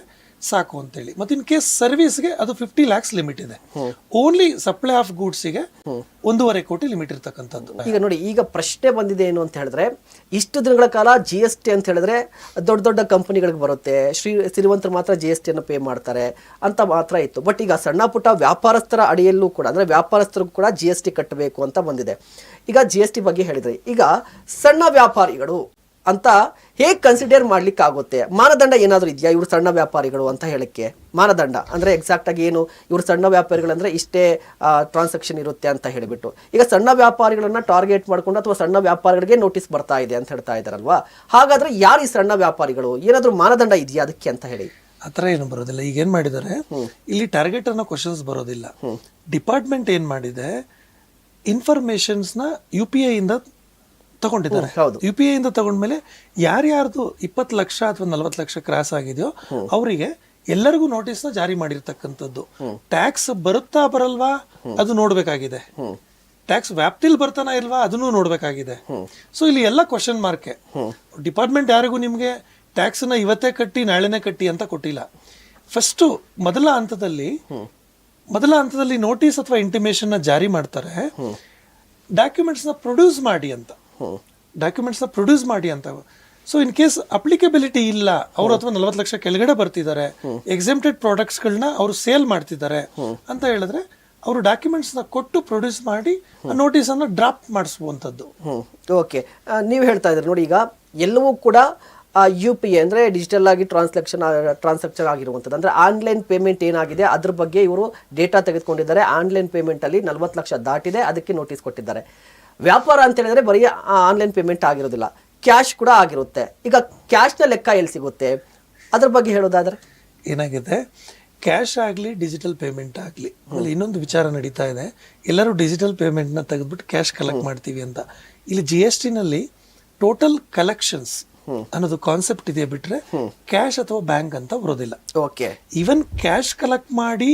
ಸಾಕು ಅಂತೇಳಿ. ಮತ್ತೆ ಇನ್ ಕೇಸ್ ಸರ್ವಿಸ್ಗೆ ಅದು ಫಿಫ್ಟಿ ಲ್ಯಾಕ್ಸ್ ಲಿಮಿಟ್ ಇದೆ. ಓನ್ಲಿ ಸಪ್ಲೈ ಆಫ್ ಗೂಡ್ಸ್ಗೆ ಒಂದೂವರೆ ಕೋಟಿ ಲಿಮಿಟ್ ಇರ್ತಕ್ಕಂಥದ್ದು. ಈಗ ನೋಡಿ ಈಗ ಪ್ರಶ್ನೆ ಬಂದಿದೆ ಏನು ಅಂತ ಹೇಳಿದ್ರೆ ಇಷ್ಟು ದಿನಗಳ ಕಾಲ ಜಿ ಎಸ್ ಟಿ ಅಂತ ಹೇಳಿದ್ರೆ ದೊಡ್ಡ ದೊಡ್ಡ ಕಂಪನಿಗಳಿಗೆ ಬರುತ್ತೆ. ಶ್ರೀ ಸಿರಿವಂತರು ಮಾತ್ರ ಜಿ ಎಸ್ ಟಿಯನ್ನು ಪೇ ಮಾಡ್ತಾರೆ ಅಂತ ಮಾತ್ರ ಇತ್ತು. ಬಟ್ ಈಗ ಸಣ್ಣ ಪುಟ್ಟ ವ್ಯಾಪಾರಸ್ಥರ ಅಡಿಯಲ್ಲೂ ಕೂಡ ಅಂದ್ರೆ ವ್ಯಾಪಾರಸ್ಥರಿಗೂ ಕೂಡ ಜಿ ಎಸ್ ಟಿ ಕಟ್ಟಬೇಕು ಅಂತ ಬಂದಿದೆ. ಈಗ ಜಿ ಎಸ್ ಟಿ ಬಗ್ಗೆ ಹೇಳಿದ್ರೆ ಈಗ ಸಣ್ಣ ವ್ಯಾಪಾರಿಗಳು ಅಂತ ಹೇಗೆ ಕನ್ಸಿಡರ್ ಮಾಡ್ಲಿಕ್ಕೆ ಆಗುತ್ತೆ ಮಾನದಂಡ ಏನಾದರೂ ಇದೆಯಾ ಇವರು ಸಣ್ಣ ವ್ಯಾಪಾರಿಗಳು ಅಂತ ಹೇಳಕ್ಕೆ? ಮಾನದಂಡ ಅಂದ್ರೆ ಎಕ್ಸಾಕ್ಟ್ ಆಗಿ ಏನು? ಇವರು ಸಣ್ಣ ವ್ಯಾಪಾರಿಗಳಂದ್ರೆ ಇಷ್ಟೇ ಟ್ರಾನ್ಸಾಕ್ಷನ್ ಇರುತ್ತೆ ಅಂತ ಹೇಳಿಬಿಟ್ಟು. ಈಗ ಸಣ್ಣ ವ್ಯಾಪಾರಿಗಳನ್ನ ಟಾರ್ಗೆಟ್ ಮಾಡ್ಕೊಂಡು ಅಥವಾ ಸಣ್ಣ ವ್ಯಾಪಾರಿಗಳಿಗೆ ನೋಟಿಸ್ ಬರ್ತಾ ಇದೆ ಅಂತ ಹೇಳ್ತಾ ಇದ್ದಾರಲ್ವಾ? ಹಾಗಾದ್ರೆ ಯಾರು ಈ ಸಣ್ಣ ವ್ಯಾಪಾರಿಗಳು? ಏನಾದರೂ ಮಾನದಂಡ ಇದೆಯಾ ಅದಕ್ಕೆ ಅಂತ ಹೇಳಿ. ಆ ಥರ ಏನು ಬರೋದಿಲ್ಲ. ಈಗ ಏನು ಮಾಡಿದ್ದಾರೆ? ಇಲ್ಲಿ ಟಾರ್ಗೆಟ್ ಅನ್ನೋ ಕ್ವಶನ್ಸ್ ಬರೋದಿಲ್ಲ. ಡಿಪಾರ್ಟ್ಮೆಂಟ್ ಏನು ಮಾಡಿದೆ? ಇನ್ಫಾರ್ಮೇಶನ್ಸ್ನ ಯು ಪಿ ಐಯಿಂದ ಇಂದ ತಗೊಂಡಿದ್ದಾರೆ. ಯು ಪಿ ಐಯಿಂದ ಇಂದ ತಗೊಂಡ್ಮೇಲೆ ಯಾರ್ಯಾರ್ದು ಇಪ್ಪತ್ತು ಲಕ್ಷ ಅಥವಾ ನಲ್ವತ್ತು ಲಕ್ಷ ಕ್ರಾಸ್ ಆಗಿದೆಯೋ ಅವರಿಗೆ ಎಲ್ಲರಿಗೂ ನೋಟಿಸ್ನ ಜಾರಿ ಮಾಡಿರ್ತಕ್ಕಂಥದ್ದು. ಟ್ಯಾಕ್ಸ್ ಬರುತ್ತಾ ಬರಲ್ವಾ? ಅದು ನೋಡಬೇಕಾಗಿದೆ. ಟ್ಯಾಕ್ಸ್ ವ್ಯಾಪ್ತಿಲ್ ಬರ್ತಾನ ಇಲ್ವಾ? ಅದನ್ನು ನೋಡಬೇಕಾಗಿದೆ. ಸೊ ಇಲ್ಲಿ ಎಲ್ಲ ಕ್ವಶನ್ ಮಾರ್ಕೆ ಡಿಪಾರ್ಟ್ಮೆಂಟ್ ಯಾರಿಗೂ ನಿಮಗೆ ಟ್ಯಾಕ್ಸ್ನ ನ ಇವತ್ತೇ ಕಟ್ಟಿ ನಾಳೆನೇ ಕಟ್ಟಿ ಅಂತ ಕೊಟ್ಟಿಲ್ಲ. ಫಸ್ಟ್ ಮೊದಲ ಹಂತದಲ್ಲಿ ಮೊದಲ ಹಂತದಲ್ಲಿ ನೋಟಿಸ್ ಅಥವಾ ಇಂಟಿಮೇಶನ್ನ ಜಾರಿ ಮಾಡ್ತಾರೆ. ಡಾಕ್ಯುಮೆಂಟ್ಸ್ನ ಪ್ರೊಡ್ಯೂಸ್ ಮಾಡಿ ಅಂತ. ಡಾಕ್ಯುಮೆಂಟ್ಸ್ನ ಪ್ರೊಡ್ಯೂಸ್ ಮಾಡಿ ಅಂತ. ಸೊ ಇನ್ ಕೇಸ್ ಅಪ್ಲಿಕಬಿಲಿಟಿ ಇಲ್ಲ, ಅವ್ರು ಅಥವಾ ನಲವತ್ತು ಲಕ್ಷ ಕೆಳಗಡೆ ಬರ್ತಿದ್ದಾರೆ ಎಕ್ಸೆಂಪ್ಟೆಡ್ ಪ್ರಾಡಕ್ಟ್ಸ್ ಗಳನ್ನ ಅವ್ರು ಸೇಲ್ ಮಾಡ್ತಿದ್ದಾರೆ ಅಂತ ಹೇಳಿದ್ರೆ, ಅವರು ಡಾಕ್ಯುಮೆಂಟ್ಸ್ನ ಕೊಟ್ಟು ಪ್ರೊಡ್ಯೂಸ್ ಮಾಡಿ ನೋಟಿಸ್ ಅನ್ನು ಡ್ರಾಪ್ ಮಾಡಿಸುವಂತದ್ದು ಹ್ಮ್ ಓಕೆ ನೀವು ಹೇಳ್ತಾ ಇದ್ರಿ ನೋಡಿ, ಈಗ ಎಲ್ಲವೂ ಕೂಡ ಯು ಪಿ ಐ ಅಂದರೆ ಡಿಜಿಟಲ್ ಆಗಿ ಟ್ರಾನ್ಸಾಕ್ಷನ್ ಟ್ರಾನ್ಸಾಕ್ಷನ್ ಆಗಿರುವಂಥದ್ದು. ಅಂದರೆ ಆನ್ಲೈನ್ ಪೇಮೆಂಟ್ ಏನಾಗಿದೆ, ಅದ್ರ ಬಗ್ಗೆ ಇವರು ಡೇಟಾ ತೆಗೆದುಕೊಂಡಿದ್ದಾರೆ. ಆನ್ಲೈನ್ ಪೇಮೆಂಟಲ್ಲಿ ನಲವತ್ತು ಲಕ್ಷ ದಾಟಿದೆ, ಅದಕ್ಕೆ ನೋಟಿಸ್ ಕೊಟ್ಟಿದ್ದಾರೆ. ವ್ಯಾಪಾರ ಅಂತ ಹೇಳಿದ್ರೆ ಬರೀ ಆನ್ಲೈನ್ ಪೇಮೆಂಟ್ ಆಗಿರೋದಿಲ್ಲ. ಕ್ಯಾಶ್ ಕೂಡ ಆಗಿರುತ್ತೆ. ಈಗ ಕ್ಯಾಶ್ನ ಲೆಕ್ಕ ಎಲ್ಲಿ ಸಿಗುತ್ತೆ? ಅದ್ರ ಬಗ್ಗೆ ಹೇಳೋದಾದ್ರೆ? ಏನಾಗಿದೆ? ಕ್ಯಾಶ್ ಆಗಲಿ ಡಿಜಿಟಲ್ ಪೇಮೆಂಟ್ ಆಗಲಿ. ಆಮೇಲೆ ಇನ್ನೊಂದು ವಿಚಾರ ನಡೀತಾ ಇದೆ. ಎಲ್ಲರೂ ಡಿಜಿಟಲ್ ಪೇಮೆಂಟ್ನ ತೆಗೆದ್ಬಿಟ್ಟು ಕ್ಯಾಶ್ ಕಲೆಕ್ಟ್ ಮಾಡ್ತೀವಿ ಅಂತ. ಇಲ್ಲಿ ಜಿ ಎಸ್ ಟಿನಲ್ಲಿ ಟೋಟಲ್ ಕಲೆಕ್ಷನ್ಸ್ ಅನ್ನೋದು ಕಾನ್ಸೆಪ್ಟ್ ಇದೆ ಬಿಟ್ರೆ ಕ್ಯಾಶ್ ಅಥವಾ ಬ್ಯಾಂಕ್ ಅಂತ ಬರೋದಿಲ್ಲ. ಓಕೆ ಈವನ್ ಕ್ಯಾಶ್ ಕಲೆಕ್ಟ್ ಮಾಡಿ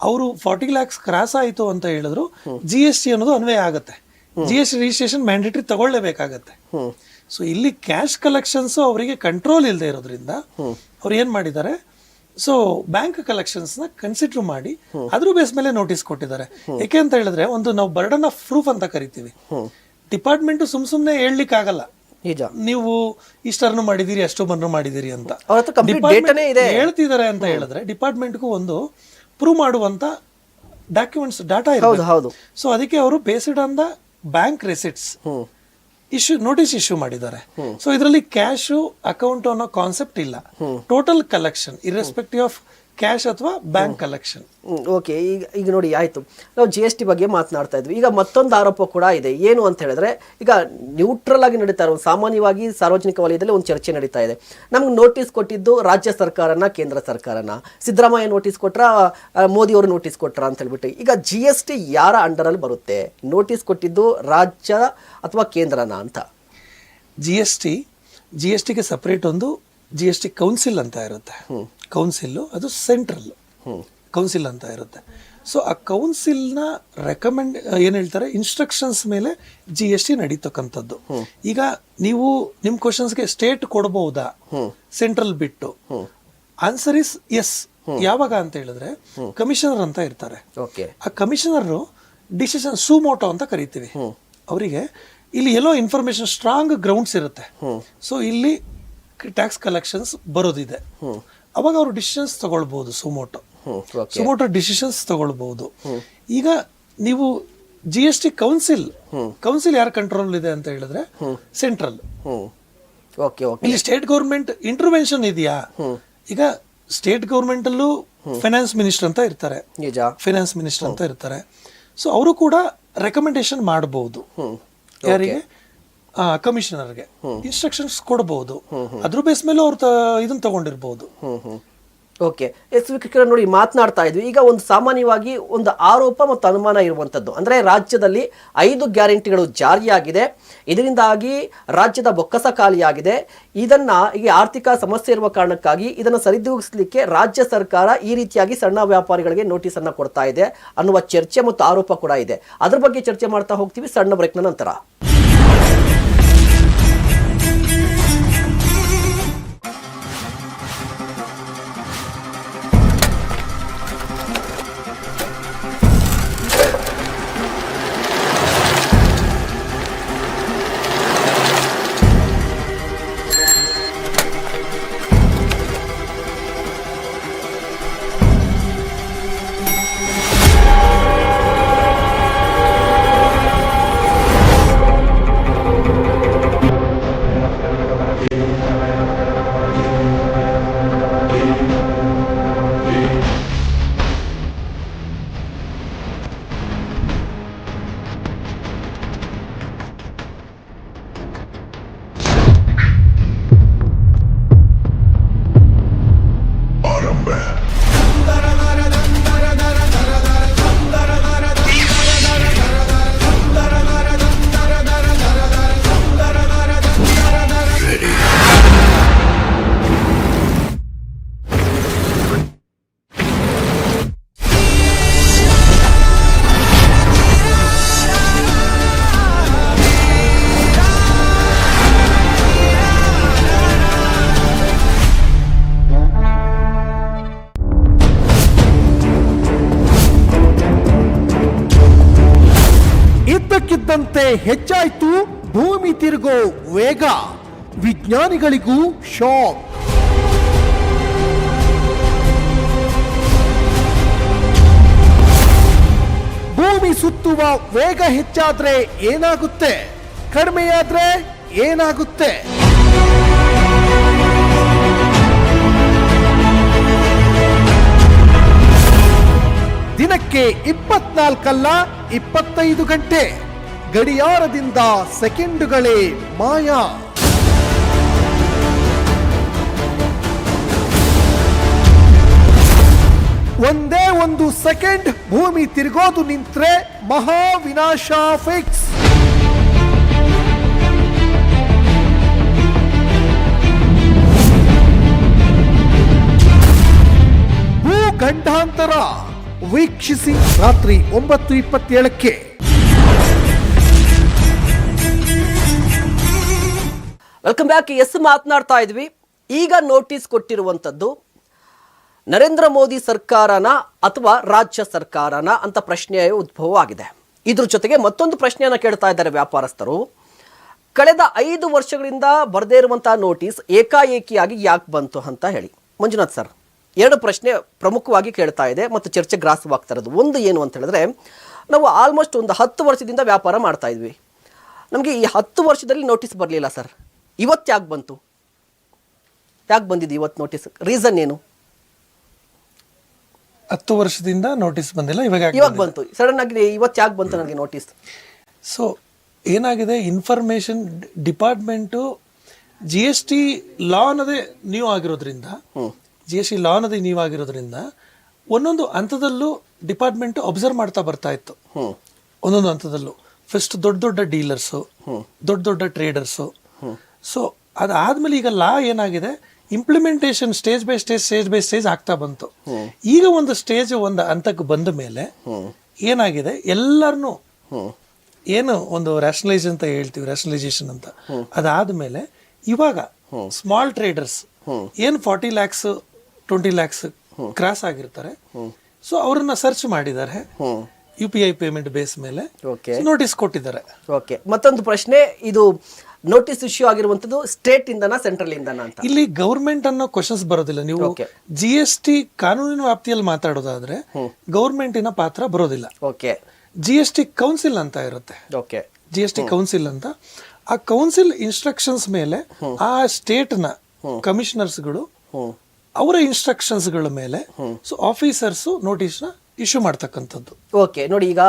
ಅವರು ಫಾರ್ಟಿ ಲ್ಯಾಕ್ಸ್ ಕ್ರಾಸ್ ಆಯಿತು ಅಂತ ಹೇಳಿದ್ರು ಜಿ ಎಸ್ ಟಿ ಅನ್ನೋದು ಅನ್ವಯ ಆಗುತ್ತೆ. G S T registration mandatory ತಗೊಳ್ಳೇಬೇಕಾಗತ್ತೆ. So ಇಲ್ಲಿ ಕ್ಯಾಶ್ ಕಲೆಕ್ಷನ್ಸ್ ಅವರಿಗೆ ಕಂಟ್ರೋಲ್ ಇಲ್ಲದೆ ಇರೋದ್ರಿಂದ ಅವ್ರು ಏನ್ ಮಾಡಿದ್ದಾರೆ? ಸೊ ಬ್ಯಾಂಕ್ ಕಲೆಕ್ಷನ್ಸ್ನ ಕನ್ಸಿಡರ್ ಮಾಡಿ ಅದ್ರ ಬೇಸ್ ಮೇಲೆ ನೋಟಿಸ್ ಕೊಟ್ಟಿದ್ದಾರೆ. ಯಾಕೆ ಅಂತ ಹೇಳಿದ್ರೆ ಒಂದು ನಾವು ಬರ್ಡನ್ ಆಫ್ ಪ್ರೂಫ್ ಅಂತ ಕರಿತೀವಿ. ಡಿಪಾರ್ಟ್ಮೆಂಟ್ ಸುಮ್ ಸುಮ್ನೆ ಹೇಳಲಿಕ್ಕೆ ಆಗಲ್ಲ ನಿಜ. ನೀವು ಇಷ್ಟರ್ನು ಮಾಡಿದೀರಿ ಅಷ್ಟು ಬಂದ್ರು ಮಾಡಿದೀರಿ ಅಂತ. ಹೇಳ್ತಿದ್ದಾರೆ ಅಂತ ಹೇಳಿದ್ರೆ ಡಿಪಾರ್ಟ್ಮೆಂಟ್ಗೂ ಒಂದು ಪ್ರೂವ್ ಮಾಡುವಂತ ಡಾಕ್ಯುಮೆಂಟ್ಸ್ ಡಾಟಾ ಇದೆ ಸೊ ಅದಕ್ಕೆ ಅವರು based on the bank receipts issue notice issue ಮಾಡಿದ್ದಾರೆ. ಸೊ ಇದರಲ್ಲಿ ಕ್ಯಾಶು ಅಕೌಂಟ್ ಅನ್ನೋ ಕಾನ್ಸೆಪ್ಟ್ ಇಲ್ಲ. Total collection irrespective of cash ಅಥವಾ ಬ್ಯಾಂಕ್ ಕಲೆಕ್ಷನ್ ಓಕೆ ಈಗ ಈಗ ನೋಡಿ ಆಯಿತು. ನಾವು ಜಿ ಎಸ್ ಟಿ ಬಗ್ಗೆ ಮಾತನಾಡ್ತಾ ಇದ್ವಿ. ಈಗ ಮತ್ತೊಂದು ಆರೋಪ ಕೂಡ ಇದೆ. ಏನು ಅಂತ ಹೇಳಿದ್ರೆ ಈಗ ನ್ಯೂಟ್ರಲ್ ಆಗಿ ನಡೀತಾ ಇರೋ ಸಾಮಾನ್ಯವಾಗಿ ಸಾರ್ವಜನಿಕ ವಲಯದಲ್ಲಿ ಒಂದು ಚರ್ಚೆ ನಡೀತಾ ಇದೆ. ನಮ್ಗೆ ನೋಟಿಸ್ ಕೊಟ್ಟಿದ್ದು ರಾಜ್ಯ ಸರ್ಕಾರನ ಕೇಂದ್ರ ಸರ್ಕಾರನ. ಸಿದ್ದರಾಮಯ್ಯ ನೋಟಿಸ್ ಕೊಟ್ರ ಆ, ಮೋದಿ ಅವರು ನೋಟಿಸ್ ಕೊಟ್ರ ಅಂತ ಹೇಳ್ಬಿಟ್ಟು. ಈಗ ಜಿ ಎಸ್ ಟಿ ಯಾರ ಅಂಡರಲ್ಲಿ ಬರುತ್ತೆ? ನೋಟಿಸ್ ಕೊಟ್ಟಿದ್ದು ರಾಜ್ಯ ಅಥವಾ ಕೇಂದ್ರನ ಅಂತ? G S T G S ಟಿಗೆ ಸಪ್ರೇಟ್ ಒಂದು ಜಿ ಎಸ್ ಟಿ ಕೌನ್ಸಿಲ್ ಅಂತ ಇರುತ್ತೆ. ಕೌನ್ಸಿಲ್ ಅದು ಸೆಂಟ್ರಲ್ ಕೌನ್ಸಿಲ್ ಅಂತ ಇರುತ್ತೆ. ಸೊ ಆ ಕೌನ್ಸಿಲ್ನ ರೆಕಮೆಂಡ್ ಏನು ಹೇಳ್ತಾರೆ? ಇನ್ಸ್ಟ್ರಕ್ಷನ್ಸ್ ಮೇಲೆ ಜಿ ಎಸ್ ಟಿ ನಡೀತಕ್ಕಂಥದ್ದು. ಈಗ ನೀವು ನಿಮ್ಮ ಕ್ವಶನ್ಸ್ಗೆ ಸ್ಟೇಟ್ ಕೊಡಬಹುದಾ ಸೆಂಟ್ರಲ್ ಬಿಟ್ಟು. ಆನ್ಸರ್ ಇಸ್ ಎಸ್ ಯಾವಾಗ ಅಂತ ಹೇಳಿದ್ರೆ ಕಮಿಷನರ್ ಅಂತ ಇರ್ತಾರೆ. ಓಕೆ ಆ ಕಮಿಷನರ್ ಡಿಸಿಷನ್ ಸುಮೋಟೋ ಅಂತ ಕರಿತೀವಿ. ಅವರಿಗೆ ಇಲ್ಲಿ ಎಲ್ಲೋ ಇನ್ಫಾರ್ಮೇಶನ್ ಸ್ಟ್ರಾಂಗ್ ಗ್ರೌಂಡ್ಸ್ ಇರುತ್ತೆ. ಸೊ ಇಲ್ಲಿ ಟ್ಯಾಕ್ಸ್ ಕಲೆಕ್ಷನ್ಸ್ ಬರೋದಿದೆ. ಅವಾಗ ಅವರು ಡಿಸಿಷನ್ಸ್ ತಗೊಳ್ಬಹುದು ಸುಮೋಟೋ. ಸುಮೋಟೋ ಡಿಸಿಷನ್ಸ್ ತಗೊಳ್ಬಹುದು ಈಗ ನೀವು G S T council council ಯಾರ ಕಂಟ್ರೋಲ್ ಇದೆ ಅಂತ ಹೇಳಿದ್ರೆ ಸೆಂಟ್ರಲ್ ಇಲ್ಲಿ ಸ್ಟೇಟ್ ಗೌರ್ಮೆಂಟ್ ಇಂಟರ್ವೆನ್ಷನ್ ಇದೆಯಾ? ಈಗ ಸ್ಟೇಟ್ ಗೌರ್ಮೆಂಟ್ ಅಲ್ಲೂ ಫೈನಾನ್ಸ್ ಮಿನಿಸ್ಟರ್ ಅಂತ ಇರ್ತಾರೆ. ಫೈನಾನ್ಸ್ ಮಿನಿಸ್ಟರ್ ಅಂತ ಇರ್ತಾರೆ. ಸೊ ಅವರು ಕೂಡ ರೆಕಮೆಂಡೇಶನ್ ಮಾಡಬಹುದು ಯಾರಿಗೆ? ಕಮಿಷನರ್ಗೆ ಇನ್ಸ್ಟ್ರಕ್ಷನ್ಸ್ ಕೊಡಬಹುದು ಅದ್ರ ಬೇಸ್ ಮೇಲೆ ಅವ್ರು ಇದನ್ನ ತಗೊಂಡಿರ್ಬಹುದು ಓಕೆ ಎಸ್ ವಿ ವೀಕ್ಷಕರೇ ನೋಡಿ ಮಾತನಾಡ್ತಾ ಇದ್ವಿ. ಈಗ ಒಂದು ಸಾಮಾನ್ಯವಾಗಿ ಒಂದು ಆರೋಪ ಮತ್ತು ಅನುಮಾನ ಇರುವಂಥದ್ದು ಅಂದರೆ ರಾಜ್ಯದಲ್ಲಿ ಐದು ಗ್ಯಾರಂಟಿಗಳು ಜಾರಿಯಾಗಿದೆ. ಇದರಿಂದಾಗಿ ರಾಜ್ಯದ ಬೊಕ್ಕಸ ಖಾಲಿಯಾಗಿದೆ. ಇದನ್ನು ಈಗ ಆರ್ಥಿಕ ಸಮಸ್ಯೆ ಇರುವ ಕಾರಣಕ್ಕಾಗಿ ಇದನ್ನು ಸರಿದೂಗಿಸಲಿಕ್ಕೆ ರಾಜ್ಯ ಸರ್ಕಾರ ಈ ರೀತಿಯಾಗಿ ಸಣ್ಣ ವ್ಯಾಪಾರಿಗಳಿಗೆ ನೋಟಿಸನ್ನು ಅನ್ನ ಕೊಡ್ತಾ ಇದೆ ಅನ್ನುವ ಚರ್ಚೆ ಮತ್ತು ಆರೋಪ ಕೂಡ ಇದೆ. ಅದ್ರ ಬಗ್ಗೆ ಚರ್ಚೆ ಮಾಡ್ತಾ ಹೋಗ್ತೀವಿ. ಸಣ್ಣ ಬ್ರೇಕ್ನ ನಂತರ. ಇದ್ದಕ್ಕಿದ್ದಂತೆ ಹೆಚ್ಚಾಯ್ತು ಭೂಮಿ ತಿರುಗೋ ವೇಗ. ವಿಜ್ಞಾನಿಗಳಿಗೂ ಶಾಕ್. ಭೂಮಿ ಸುತ್ತುವ ವೇಗ ಹೆಚ್ಚಾದ್ರೆ ಏನಾಗುತ್ತೆ? ಕಡಿಮೆಯಾದ್ರೆ ಏನಾಗುತ್ತೆ? ದಿನಕ್ಕೆ ಇಪ್ಪತ್ನಾಲ್ಕಲ್ಲ ಇಪ್ಪತ್ತೈದು ಗಂಟೆ. ಗಡಿಯಾರದಿಂದ ಸೆಕೆಂಡುಗಳೇ ಮಾಯಾ. ಒಂದೇ ಒಂದು ಸೆಕೆಂಡ್ ಭೂಮಿ ತಿರುಗೋದು ನಿಂತ್ರೆ ಮಹಾ ವಿನಾಶ ಫಿಕ್ಸ್. ಭೂ ಗಂಡಾಂತರ ವೀಕ್ಷಿಸಿ ರಾತ್ರಿ ಒಂಬತ್ತು ಇಪ್ಪತ್ತೇಳಕ್ಕೆ. ವೆಲ್ಕಮ್ ಬ್ಯಾಕ್ ಎಸ್ ಮಾತನಾಡ್ತಾ ಇದ್ವಿ. ಈಗ ನೋಟಿಸ್ ಕೊಟ್ಟಿರುವಂಥದ್ದು ನರೇಂದ್ರ ಮೋದಿ ಸರ್ಕಾರನ ಅಥವಾ ರಾಜ್ಯ ಸರ್ಕಾರನ ಅಂತ ಪ್ರಶ್ನೆ ಉದ್ಭವ ಆಗಿದೆ ಇದ್ರ ಜೊತೆಗೆ ಮತ್ತೊಂದು ಪ್ರಶ್ನೆಯನ್ನು ಕೇಳ್ತಾ ಇದ್ದಾರೆ ವ್ಯಾಪಾರಸ್ಥರು. ಕಳೆದ ಐದು ವರ್ಷಗಳಿಂದ ಬರದೇ ಇರುವಂತಹ ನೋಟಿಸ್ ಏಕಾಏಕಿಯಾಗಿ ಯಾಕೆ ಬಂತು ಅಂತ ಹೇಳಿ. ಮಂಜುನಾಥ್ ಸರ್, ಎರಡು ಪ್ರಶ್ನೆ ಪ್ರಮುಖವಾಗಿ ಕೇಳ್ತಾ ಇದೆ ಮತ್ತು ಚರ್ಚೆ ಗ್ರಾಸವಾಗ್ತಾ ಇರೋದು. ಒಂದು ಏನು ಅಂತ ಹೇಳಿದ್ರೆ, ನಾವು ಆಲ್ಮೋಸ್ಟ್ ಒಂದು ಹತ್ತು ವರ್ಷದಿಂದ ವ್ಯಾಪಾರ ಮಾಡ್ತಾ ಇದ್ವಿ. ನಮಗೆ ಈ ಹತ್ತು ವರ್ಷದಲ್ಲಿ ನೋಟಿಸ್ ಬರಲಿಲ್ಲ ಸರ್. ಇವತ್ತು ಯಾಕೆ ಬಂತು? ಯಾಕೆ ಬಂದಿದ್ದು ಇವತ್ತು ನೋಟಿಸ್ ರೀಸನ್ ಏನು? ಹತ್ತು ವರ್ಷದಿಂದ ನೋಟಿಸ್ ಬಂದಿಲ್ಲ ಇವಾಗ ಯಾಕೆ ಇವಾಗ ಬಂತು. ಸಡನ್ ಆಗಿ ಇವತ್ತು ಯಾಕೆ ಬಂತು ನನಗೆ ನೋಟಿಸ್ ಸೊ ಏನಾಗಿದೆ? Information department G S T law ಅನ್ನೋದೇ ನೀವು ಆಗಿರೋದ್ರಿಂದ ಜಿ ಎಸ್ ಟಿ ಲಾ ಅನ್ನೋದೇ ನೀವು ಆಗಿರೋದ್ರಿಂದ ಒಂದೊಂದು ಹಂತದಲ್ಲೂ ಡಿಪಾರ್ಟ್ಮೆಂಟ್ ಅಬ್ಸರ್ವ್ ಮಾಡ್ತಾ ಬರ್ತಾ ಇತ್ತು. ಒಂದೊಂದು ಹಂತದಲ್ಲೂ. ಫಸ್ಟ್ ದೊಡ್ಡ ದೊಡ್ಡ ಡೀಲರ್ಸು ದೊಡ್ಡ ದೊಡ್ಡ ಟ್ರೇಡರ್ಸು ಸೊ ಅದಾದ್ಮೇಲೆ ಈಗ ಲಾ ಏನಾಗಿದೆ? Implementation stage by stage stage by stage ಆಗ್ತಾ ಬಂತು. ಈಗ ಒಂದು ಸ್ಟೇಜ್ ಒಂದು ಹಂತಕ್ಕೆ ಬಂದ ಮೇಲೆ ಏನಾಗಿದೆ? ಎಲ್ಲರನ್ನೂ ಏನು ಒಂದು ರ್ಯಾಷನಲೈಸ್ ಅಂತ ಹೇಳ್ತೀವಿ ರ್ಯಾಷನಲೈಸೇಷನ್ ಅಂತ. ಅದಾದ್ಮೇಲೆ ಇವಾಗ ಸ್ಮಾಲ್ ಟ್ರೇಡರ್ಸ್ ಏನು forty lakhs twenty lakhs cross ಆಗಿರ್ತಾರೆ. ಸೊ ಅವ್ರನ್ನ ಸರ್ಚ್ ಮಾಡಿದ್ದಾರೆ. U P I payment base ಮೇಲೆ. ನೋಟಿಸ್ ಕೊಟ್ಟಿದ್ದಾರೆ. ಓಕೆ ಮತ್ತೊಂದು ಪ್ರಶ್ನೆ ಇದು ನೋಟಿಸ್ ಇಶ್ಯೂ ಆಗಿರುವಂಥದ್ದು ಸ್ಟೇಟ್ ಇಂದನಾ ಸೆಂಟ್ರಲ್ ಇಂದನಾ ಅಂತ. ಇಲ್ಲಿ ಗೌರ್ಮೆಂಟ್ ಅನ್ನೋ ಕ್ವಶನ್ಸ್ ಬರೋದಿಲ್ಲ. ನೀವು. ಜಿ ಎಸ್ ಟಿ ಕಾನೂನಿನ ವ್ಯಾಪ್ತಿಯಲ್ಲಿ ಮಾತಾಡೋದಾದ್ರೆ ಗೌರ್ಮೆಂಟಿನ ಪಾತ್ರ ಬರೋದಿಲ್ಲ. Okay G S T council ಅಂತ ಇರುತ್ತೆ. Okay G S T council ಅಂತ. ಆ ಕೌನ್ಸಿಲ್ ಇನ್ಸ್ಟ್ರಕ್ಷನ್ಸ್ ಮೇಲೆ ಆ ಸ್ಟೇಟ್ನ ಕಮಿಷನರ್ಸ್ಗಳು ಅವರ ಇನ್ಸ್ಟ್ರಕ್ಷನ್ಸ್ಗಳ ಮೇಲೆ ಸೊ ಆಫೀಸರ್ಸ್ ನೋಟಿಸ್ನ ಇಶ್ಯೂ ಮಾಡ್ತಕ್ಕಂಥದ್ದು. ಓಕೆ ನೋಡಿ ಈಗ